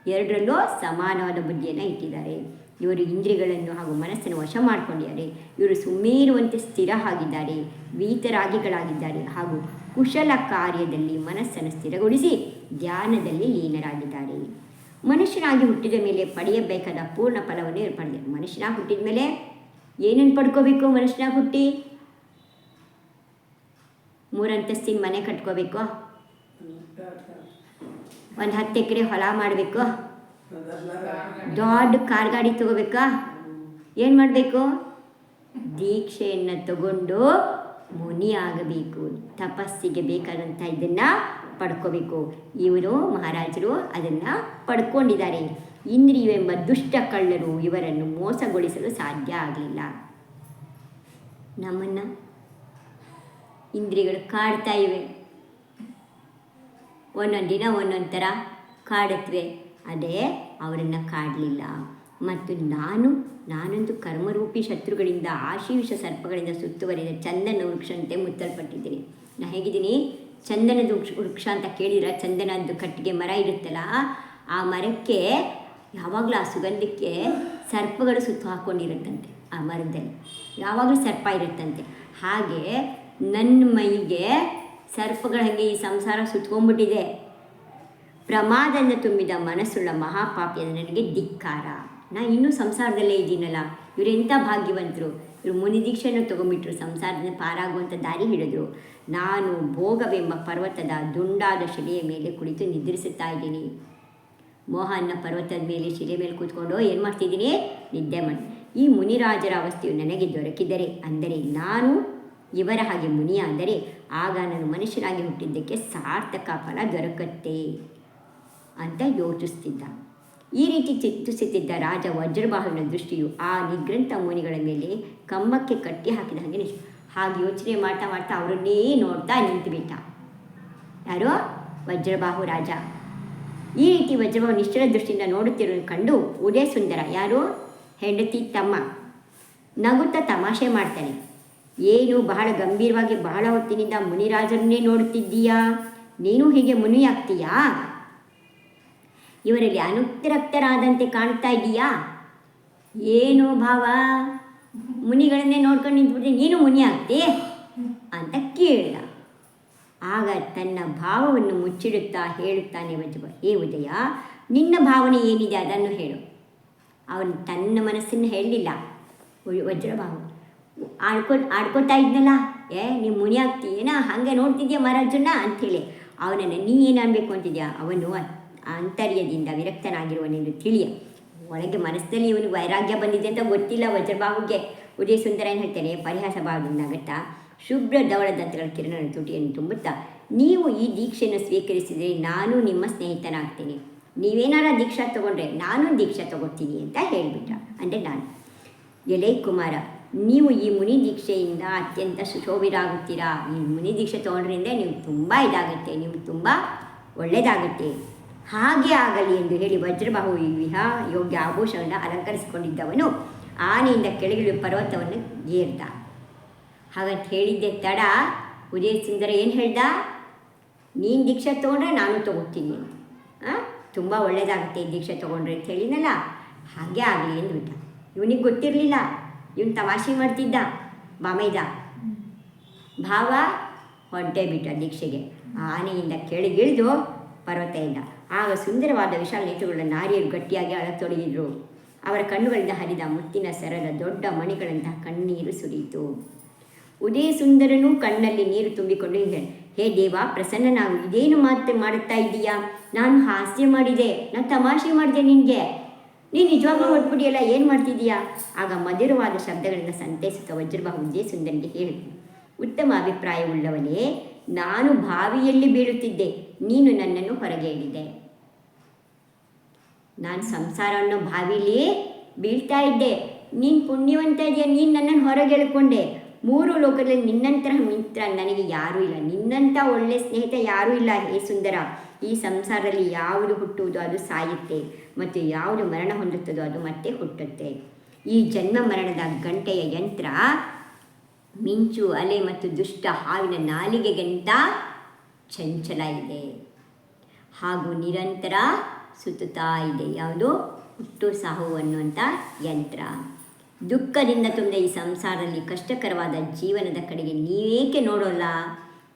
ಎರಡರಲ್ಲೂ ಸಮಾನವಾದ ಬುದ್ಧಿಯನ್ನು ಇಟ್ಟಿದ್ದಾರೆ. ಇವರು ಇಂದ್ರಿಯಗಳನ್ನು ಹಾಗೂ ಮನಸ್ಸನ್ನು ವಶ ಮಾಡಿಕೊಂಡಿದ್ದಾರೆ. ಇವರು ಸುಮ್ಮೀರುವಂತೆ ಸ್ಥಿರ ಆಗಿದ್ದಾರೆ. ವೀತರಾಗಿಗಳಾಗಿದ್ದಾರೆ ಹಾಗೂ ಕುಶಲ ಕಾರ್ಯದಲ್ಲಿ ಮನಸ್ಸನ್ನು ಸ್ಥಿರಗೊಳಿಸಿ ಧ್ಯಾನದಲ್ಲಿ ಲೀನರಾಗಿದ್ದಾರೆ. ಮನುಷ್ಯನಾಗಿ ಹುಟ್ಟಿದ ಮೇಲೆ ಪಡೆಯಬೇಕಾದ ಪೂರ್ಣ ಫಲವನ್ನು ಪಡೆದ ಮನುಷ್ಯನಾಗಿ ಹುಟ್ಟಿದ ಮೇಲೆ ಏನೇನು ಪಡ್ಕೋಬೇಕು ಮನುಷ್ಯನಾಗಿ ಹುಟ್ಟಿ? ಮೂರಂತಸ್ತಿನ ಮನೆ ಕಟ್ಕೋಬೇಕು. ಒಂದು ಹತ್ತು ಎಕರೆ ಹೊಲ ಮಾಡಬೇಕು. ದೊಡ್ಡ ಕಾರ್ ಗಾಡಿ ತಗೋಬೇಕಾ. ಏನು ಮಾಡಬೇಕು? ದೀಕ್ಷೆಯನ್ನು ತಗೊಂಡು ಮುನಿ ಆಗಬೇಕು ತಪಸ್ಸಿಗೆ ಬೇಕಾದಂಥ ಇದನ್ನು ಪಡ್ಕೋಬೇಕು. ಇವರು ಮಹಾರಾಜರು ಅದನ್ನು ಪಡ್ಕೊಂಡಿದ್ದಾರೆ. ಇಂದ್ರಿಯವೆಂಬ ದುಷ್ಟ ಕಳ್ಳರು ಇವರನ್ನು ಮೋಸಗೊಳಿಸಲು ಸಾಧ್ಯ ಆಗಲಿಲ್ಲ. ನಮ್ಮನ್ನು ಇಂದ್ರಿಯಗಳು ಕಾಡ್ತಾ ಇವೆ. ಒಂದೊಂದು ದಿನ ಒಂದೊಂದು ಥರ ಕಾಡುತ್ತವೆ ಅದೇ ಅವರನ್ನು ಕಾಡಲಿಲ್ಲ. ಮತ್ತು ನಾನು ನಾನೊಂದು ಕರ್ಮರೂಪಿ ಶತ್ರುಗಳಿಂದ ಆಶೀವಿಷ ಸರ್ಪಗಳಿಂದ ಸುತ್ತುವರಿದ ಚಂದನ ವೃಕ್ಷಂತೆ ಮುತ್ತಲ್ಪಟ್ಟಿದ್ದೀನಿ ನಾನು ಹೇಗಿದ್ದೀನಿ? ಚಂದನದ ವೃಕ್ಷ ವೃಕ್ಷ ಅಂತ ಕೇಳಿದ್ರೆ, ಚಂದನದ್ದು ಕಟ್ಟಿಗೆ ಮರ ಇರುತ್ತಲ್ಲ, ಆ ಮರಕ್ಕೆ ಯಾವಾಗಲೂ ಆ ಸುಗಂಧಕ್ಕೆ ಸರ್ಪಗಳು ಸುತ್ತು ಹಾಕ್ಕೊಂಡಿರುತ್ತಂತೆ ಆ ಮರದಲ್ಲಿ. ಯಾವಾಗಲೂ ಸರ್ಪ ಇರುತ್ತಂತೆ. ಹಾಗೆ ನನ್ನ ಮೈಗೆ ಸರ್ಪಗಳ ಹಾಗೆ ಈ ಸಂಸಾರ ಸುತ್ಕೊಂಡ್ಬಿಟ್ಟಿದೆ. ಪ್ರಮಾದನ ತುಂಬಿದ ಮನಸ್ಸುಳ್ಳ ಮಹಾಪಾಪಿಯಾದ ನನಗೆ ಧಿಕ್ಕಾರ. ನಾ ಇನ್ನೂ ಸಂಸಾರದಲ್ಲೇ ಇದ್ದೀನಲ್ಲ. ಇವರೆಂಥ ಭಾಗ್ಯವಂತರು? ಇವರು ಮುನಿ ದೀಕ್ಷೆಯನ್ನು ತಗೊಂಬಿಟ್ರು ಸಂಸಾರದಿಂದ ಪಾರಾಗುವಂಥ ದಾರಿ ಹಿಡಿದ್ರು ನಾನು ಭೋಗವೆಂಬ ಪರ್ವತದ ದುಂಡಾದ ಶಿಲೆಯ ಮೇಲೆ ಕುಳಿತು ನಿದ್ರಿಸುತ್ತಾ ಇದ್ದೀನಿ. ಮೋಹನ್ನ ಪರ್ವತದ ಮೇಲೆ ಶಿಲೆ ಮೇಲೆ ಕೂತ್ಕೊಂಡು, ಏನು ಮಾಡ್ತಿದ್ದೀನಿ? ನಿದ್ದೆ ಮಾಡಿ, ಈ ಮುನಿರಾಜರ ಅವಸ್ಥೆಯು ನನಗೆ ದೊರಕಿದರೆ ಅಂದರೆ ನಾನು ಇವರ ಹಾಗೆ ಮುನಿಯಾದರೆ ಆಗ ನಾನು ಮನುಷ್ಯನಾಗಿ ಹುಟ್ಟಿದ್ದಕ್ಕೆ ಸಾರ್ಥಕ ಫಲ ದೊರಕತ್ತೆ ಅಂತ ಯೋಚಿಸ್ತಿದ್ದ. ಈ ರೀತಿ ಚಿಂತಿಸುತ್ತಿದ್ದ ರಾಜ ವಜ್ರಬಾಹುವಿನ ದೃಷ್ಟಿಯು ಆ ನಿಗ್ರಂಥ ಮುನಿಗಳ ಮೇಲೆ ಕಮ್ಮಕ್ಕೆ ಕಟ್ಟಿ ಹಾಕಿದ ಹಾಗೆ. ಹಾಗೆ ಯೋಚನೆ ಮಾಡ್ತಾ ಮಾಡ್ತಾ ಅವರನ್ನೇ ನೋಡ್ತಾ ನಿಂತುಬಿಟ್ಟ ಯಾರು? ವಜ್ರಬಾಹು ರಾಜ. ಈ ರೀತಿ ವಜ್ರಬಾಹು ನಿಶ್ಚಲ ದೃಷ್ಟಿಯಿಂದ ನೋಡುತ್ತಿರೋ ಕಂಡು ಉದಯ ಸುಂದರ. ಯಾರು? ಹೆಂಡತಿ ತಮ್ಮ. ನಗುತ್ತಾ ತಮಾಷೆ ಮಾಡ್ತಾನೆ. ಏನು ಬಹಳ ಗಂಭೀರವಾಗಿ ಬಹಳ ಹೊತ್ತಿನಿಂದ ಮುನಿರಾಜರನ್ನೇ ನೋಡುತ್ತಿದ್ದೀಯಾ? ನೀನು ಹೀಗೆ ಮುನಿಯಾಗ್ತೀಯಾ? ಇವರಲ್ಲಿ ಅನುಕ್ತರಕ್ತರಾದಂತೆ ಕಾಣ್ತಾ ಇದೀಯಾ ಏನು ಭಾವ? ಮುನಿಗಳನ್ನೇ ನೋಡ್ಕೊಂಡು ನಿಂತ್ಬಿಟ್ರೆ ನೀನು ಮುನಿ ಆಗ್ತಿ? ಅಂತ ಕೇಳಿದ ಆಗ ತನ್ನ ಭಾವವನ್ನು ಮುಚ್ಚಿಡುತ್ತಾ ಹೇಳುತ್ತಾನೆ ವಜ್ರ ಏ ಉದಯ, ನಿನ್ನ ಭಾವನೆ ಏನಿದೆ ಅದನ್ನು ಹೇಳು. ಅವನು ತನ್ನ ಮನಸ್ಸನ್ನು ಹೇಳಲಿಲ್ಲ. ವಜ್ರಭಾವ ಆಡ್ಕೊ ಆಡ್ಕೊತಾ ಇದ್ನಲ್ಲ? ಏ, ನೀ ಮುನಿ ಆಗ್ತೀಯೇನ ಹಾಗೆ ನೋಡ್ತಿದ್ಯಾ ಮಹಾರಾಜನ್ನ? ಅಂಥೇಳಿ, ಅವನನ್ನು ನೀ ಏನು ಅನ್ಬೇಕು ಅಂತಿದ್ಯಾ? ಅವನು ಆಂತರ್ಯದಿಂದ ವಿರಕ್ತನಾಗಿರುವನೆಂದು ತಿಳಿಯ. ಒಳಗೆ ಮನಸ್ಸಿನಲ್ಲಿ ಇವನು ವೈರಾಗ್ಯ ಬಂದಿದೆ ಅಂತ ಗೊತ್ತಿಲ್ಲ, ವಜ್ರಬಾಹುಗೆ. ಉದಯ ಸುಂದರ ಏನು ಹೇಳ್ತಾನೆ, ಪರಿಹಾಸ ಭಾವದಿಂದ ನಗುತ್ತಾ. ಶುಭ್ರ ಧವಳ ದಂತಗಳ ಕಿರಣ ತುಟಿಯನ್ನು ತುಂಬುತ್ತಾ, ನೀವು ಈ ದೀಕ್ಷೆಯನ್ನು ಸ್ವೀಕರಿಸಿದರೆ ನಾನು ನಿಮ್ಮ ಸ್ನೇಹಿತನಾಗ್ತೀನಿ. ನೀವೇನಾರ ದೀಕ್ಷಾ ತಗೊಂಡ್ರೆ ನಾನು ದೀಕ್ಷಾ ತಗೊಳ್ತೀನಿ ಅಂತ ಹೇಳಿಬಿಟ್ಟ. ಅಂದರೆ ನಾನು. ಎಲೆ ಕುಮಾರ, ನೀವು ಈ ಮುನಿ ದೀಕ್ಷೆಯಿಂದ ಅತ್ಯಂತ ಸುಶೋಭಿರಾಗುತ್ತೀರಾ? ಈ ಮುನಿ ದೀಕ್ಷೆ ತೊಗೊಂಡ್ರಿಂದ ನೀವು ತುಂಬ ಇದಾಗುತ್ತೆ, ನೀವು ತುಂಬ ಒಳ್ಳೆಯದಾಗುತ್ತೆ ಹಾಗೆ ಆಗಲಿ ಎಂದು ಹೇಳಿ ವಜ್ರಬಾಹು ವಿಹಾ ಯೋಗ್ಯ ಆಭೂಷಣವನ್ನು ಅಲಂಕರಿಸಿಕೊಂಡಿದ್ದವನು. ಆನೆಯಿಂದ ಕೆಳಗಿಳಿ ಪರ್ವತವನ್ನು ಏರ್ದ. ಹಾಗಂತ ಹೇಳಿದ್ದೆ, ತಡ. ಉದಯ ಸುಂದರ ಏನು ಹೇಳ್ದ? ನೀನು ದೀಕ್ಷೆ ತೊಗೊಂಡ್ರೆ ನಾನು ತಗೋತೀನಿ. ಹಾಂ ತುಂಬ ಒಳ್ಳೆಯದಾಗುತ್ತೆ ದೀಕ್ಷೆ ತೊಗೊಂಡ್ರೆ ಅಂತ ಹೇಳಿದ್ನಲ್ಲ. ಹಾಗೆ ಆಗಲಿ ಅಂದ್ಬಿಟ್ಟ ಇವನಿಗೆ ಗೊತ್ತಿರಲಿಲ್ಲ. ಇವನು ತಮಾಷೆ ಮಾಡ್ತಿದ್ದ, ಬಾಮೈದ. ಭಾವ ಹೊಂಟೆ ಬಿಟ್ಟ ದೀಕ್ಷೆಗೆ. ಆನೆಯಿಂದ ಕೆಳಗಿಳಿದು ಪರ್ವತೆಯಿಂದ ಆಗ ಸುಂದರವಾದ ವಿಶಾಲ ನೇತೃಗಳ ನಾರಿಯರು ಗಟ್ಟಿಯಾಗಿ ಅಳತೊಡಗಿದರು ಅವರ ಕಣ್ಣುಗಳಿಂದ ಹರಿದ ಮುತ್ತಿನ ಸರದ ದೊಡ್ಡ ಮಣಿಗಳಂತಹ ಕಣ್ಣೀರು ಸುರಿಯಿತು. ಉದಯ ಸುಂದರನೂ ಕಣ್ಣಲ್ಲಿ ನೀರು ತುಂಬಿಕೊಂಡು ಹೇ ದೇವ ಪ್ರಸನ್ನ ನಾವು ಇದೇನು ಮಾತು ಮಾಡುತ್ತಾ ಇದ್ದೀಯಾ? ನಾನು ಹಾಸ್ಯ ಮಾಡಿದೆ, ನಾನು ತಮಾಷೆ ಮಾಡಿದೆ ನಿನಗೆ. ನೀನು ನಿಜವಾಗ್ಲೂ ಹೊಟ್ಬಿಡಿಯಲ್ಲ ಏನು ಮಾಡ್ತಿದ್ದೀಯಾ? ಆಗ ಮಧುರವಾದ ಶಬ್ದಗಳಿಂದ ಸಂತೈಸುತ್ತಾ ವಜ್ರಬಾಹು ವಿಜಯ ಸುಂದರಿಗೆ ಹೇಳಿದರು ಉತ್ತಮ ಅಭಿಪ್ರಾಯವುಳ್ಳವನೇ ನಾನು ಬಾವಿಯಲ್ಲಿ ಬೀಳುತ್ತಿದ್ದೆ, ನೀನು ನನ್ನನ್ನು ಹೊರಗೆ ಹಿಡಿದೆ ನಾನು ಸಂಸಾರ ಅನ್ನೋ ಬಾವಿಲಿ ಬೀಳ್ತಾ ಇದ್ದೆ. ನೀನು ಪುಣ್ಯವಂತ ಇದೆಯಾ? ನೀನು ನನ್ನನ್ನು ಹೊರಗೆ ಎಳ್ಕೊಂಡೆ. ಮೂರು ಲೋಕದಲ್ಲಿ ನಿನ್ನಂತಹ ಮಿತ್ರ ನನಗೆ ಯಾರೂ ಇಲ್ಲ. ನಿನ್ನಂಥ ಒಳ್ಳೆ ಸ್ನೇಹಿತ ಯಾರೂ ಇಲ್ಲ. ಹೇ ಸುಂದರ, ಈ ಸಂಸಾರದಲ್ಲಿ ಯಾವುದು ಹುಟ್ಟುವುದು ಅದು ಸಾಯುತ್ತೆ, ಮತ್ತು ಯಾವುದು ಮರಣ ಹೊಂದುತ್ತದೋ ಅದು ಮತ್ತೆ ಹುಟ್ಟುತ್ತೆ. ಈ ಜನ್ಮ ಮರಣದ ಗಂಟೆಯ ಯಂತ್ರ ಮಿಂಚು, ಅಲೆ ಮತ್ತು ದುಷ್ಟ ಹಾವಿನ ನಾಲಿಗೆಗಿಂತ ಚಂಚಲ ಇದೆ ಹಾಗೂ ನಿರಂತರ ಸುತ್ತುತ್ತಾ ಇದೆ. ಯಾವುದು? ಹುಟ್ಟು ಸಾಹು ಅನ್ನುವಂಥ ಯಂತ್ರ. ದುಃಖದಿಂದ ತುಂಬಿದ ಈ ಸಂಸಾರದಲ್ಲಿ ಕಷ್ಟಕರವಾದ ಜೀವನದ ಕಡೆಗೆ ನೀವೇಕೆ ನೋಡೋಲ್ಲ?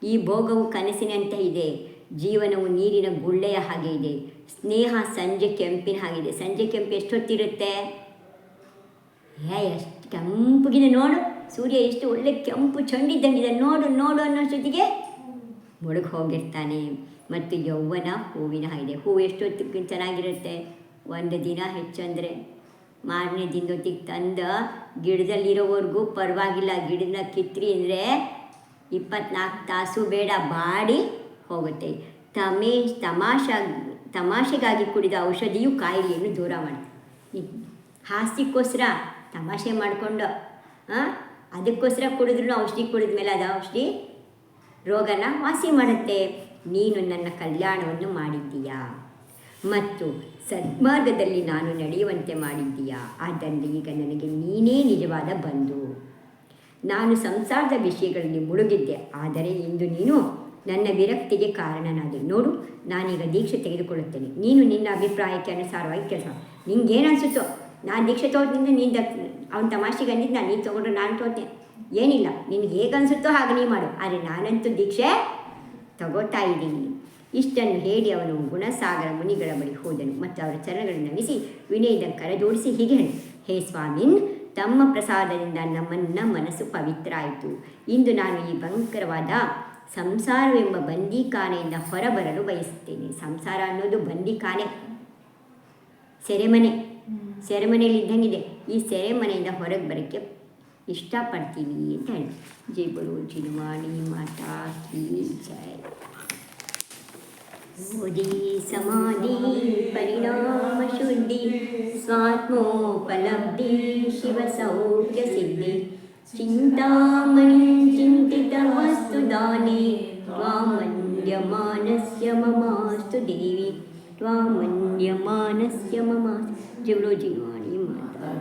ಈ ಭೋಗವು ಕನಸಿನಂತೆ ಇದೆ. ಜೀವನವು ನೀರಿನ ಗುಳ್ಳೆಯ ಹಾಗೆ ಇದೆ. ಸ್ನೇಹ ಸಂಜೆ ಕೆಂಪಿನ ಹಾಗಿದೆ ಸಂಜೆ ಕೆಂಪು ಎಷ್ಟೊತ್ತಿರುತ್ತೆ? ಏ ಎಷ್ಟು ಕೆಂಪುಗಿದೆ ನೋಡು. ಸೂರ್ಯ ಎಷ್ಟು ಒಳ್ಳೆ ಕೆಂಪು ಚಂಡಿದ್ದಂಗಿದೆ ನೋಡು ನೋಡು ಅನ್ನೋ ಜೊತೆಗೆ ಮುಳುಗಿ ಹೋಗಿರ್ತಾನೆ ಮತ್ತು ಯೌವನ ಹೂವಿನ ಹಾಗಿದೆ ಹೂವು ಎಷ್ಟೊತ್ತಿಗೆ ಚೆನ್ನಾಗಿರುತ್ತೆ? ಒಂದು ದಿನ ಹೆಚ್ಚಂದರೆ. ಮಾರನೇ ದಿನದೊತ್ತಿಗೆ ತಂದು ಗಿಡದಲ್ಲಿರೋವರೆಗೂ ಪರವಾಗಿಲ್ಲ. ಗಿಡನ ಕಿತ್ರಿ ಅಂದರೆ ಇಪ್ಪತ್ನಾಲ್ಕು ತಾಸು ಬೇಡ. ಬಾಡಿ ಹೋಗುತ್ತೆ. ತಮೇ, ತಮಾಷ, ತಮಾಷೆಗಾಗಿ ಕುಡಿದ ಔಷಧಿಯು ಕಾಯಿಲೆಯನ್ನು ದೂರ ಮಾಡುತ್ತೆ ಹಾಸ್ಯಕ್ಕೋಸ್ಕರ ತಮಾಷೆ ಮಾಡಿಕೊಂಡು ಅದಕ್ಕೋಸ್ಕರ ಕುಡಿದ್ರು ಔಷಧಿ ಕುಡಿದ ಮೇಲೆ ಅದು ಔಷಧಿ ರೋಗನ ವಾಸಿ ಮಾಡುತ್ತೆ. ನೀನು ನನ್ನ ಕಲ್ಯಾಣವನ್ನು ಮಾಡಿದ್ದೀಯಾ? ಮತ್ತು ಸದ್ಮಾರ್ಗದಲ್ಲಿ ನಾನು ನಡೆಯುವಂತೆ ಮಾಡಿದ್ದೀಯಾ? ಆದ್ದರಿಂದ ಈಗ ನನಗೆ ನೀನೇ ನಿಜವಾದ ಬಂಧು. ನಾನು ಸಂಸಾರದ ವಿಷಯಗಳಲ್ಲಿ ಮುಳುಗಿದ್ದೆ. ಆದರೆ ಇಂದು ನೀನು ನನ್ನ ವಿರಕ್ತಿಗೆ ಕಾರಣನಾದೆ. ನೋಡು, ನಾನೀಗ ದೀಕ್ಷೆ ತೆಗೆದುಕೊಳ್ಳುತ್ತೇನೆ. ನೀನು ನಿನ್ನ ಅಭಿಪ್ರಾಯಕ್ಕೆ ಅನುಸಾರವಾಗಿ ಕೆಲಸ ನಿಂಗೇನು ಅನಿಸುತ್ತೋ ನಾನು ದೀಕ್ಷೆ ತೋದಿಂದ ನೀನು ಅವ್ನ ತಮಾಷೆಗೆ ಅಂದಿದ್ದು ನಾನು ತೊಗೊಂಡ್ರೆ ನಾನು ತೋತೆ ಏನಿಲ್ಲ, ನಿನಗೆ ಹೇಗೆ ಅನಿಸುತ್ತೋ ಹಾಗೆ ನೀ ಮಾಡು. ಆದರೆ ನಾನಂತೂ ದೀಕ್ಷೆ ತಗೋತಾ ಇದ್ದೀನಿ. ಇಷ್ಟನ್ನು ಹೇಳಿ ಅವನು ಗುಣಸಾಗರ ಮುನಿಗಳ ಬಳಿ ಹೋದನು ಮತ್ತು ಅವರ ಚರಣಗಳನ್ನು ನಮಿಸಿ ವಿನಯದ ಕರೆಜೋಡಿಸಿ ಹೀಗೆ ಹೇಳಿ. ಹೇ ಸ್ವಾಮಿನ್, ತಮ್ಮ ಪ್ರಸಾದದಿಂದ ನಮ್ಮನ್ನ ಮನಸ್ಸು ಪವಿತ್ರ ಆಯಿತು. ಇಂದು ನಾನು ಈ ಭಯಂಕರವಾದ ಸಂಸಾರವೆಂಬ ಬಂದಿಖಾನೆಯಿಂದ ಹೊರಬರಲು ಬಯಸುತ್ತೇನೆ. ಸಂಸಾರ ಅನ್ನೋದು ಬಂದಿಖಾನೆ. ಸೆರೆಮನೆ. ಸೆರೆಮನೆಯಲ್ಲಿ ಇದ್ದಂಗಿದೆ. ಈ ಸೆರೆಮನೆಯಿಂದ ಹೊರಗೆ ಬರೋಕ್ಕೆ ಇಷ್ಟಪಡ್ತೀನಿ ಅಂತ ಹೇಳಿ. ಜೈ ಬರು ಚಿನ್ಮಾಣಿ ಮಾತಾ ಕೀ ಜೈ. ಓದಿ ಸಮಾಧಿ, ಪರಿಣಾಮ ಶುದ್ಧಿ, ಸ್ವಾತ್ಮೋಪಲಬ್ಧಿ, ಶಿವ ಸೌಖ್ಯ ಸಿದ್ಧಿ. ಚಿಂತಾಮಣಿ ಚಿಂತಿತ ವಸ್ತು ದಾನೆ ತ್ವಾಮನ್ಯಮಾನಸ್ಯ ಮಮಾಸ್ತು ದೇವಿ. त्वामन्यमानस्य मम जीवो जीवाणि माता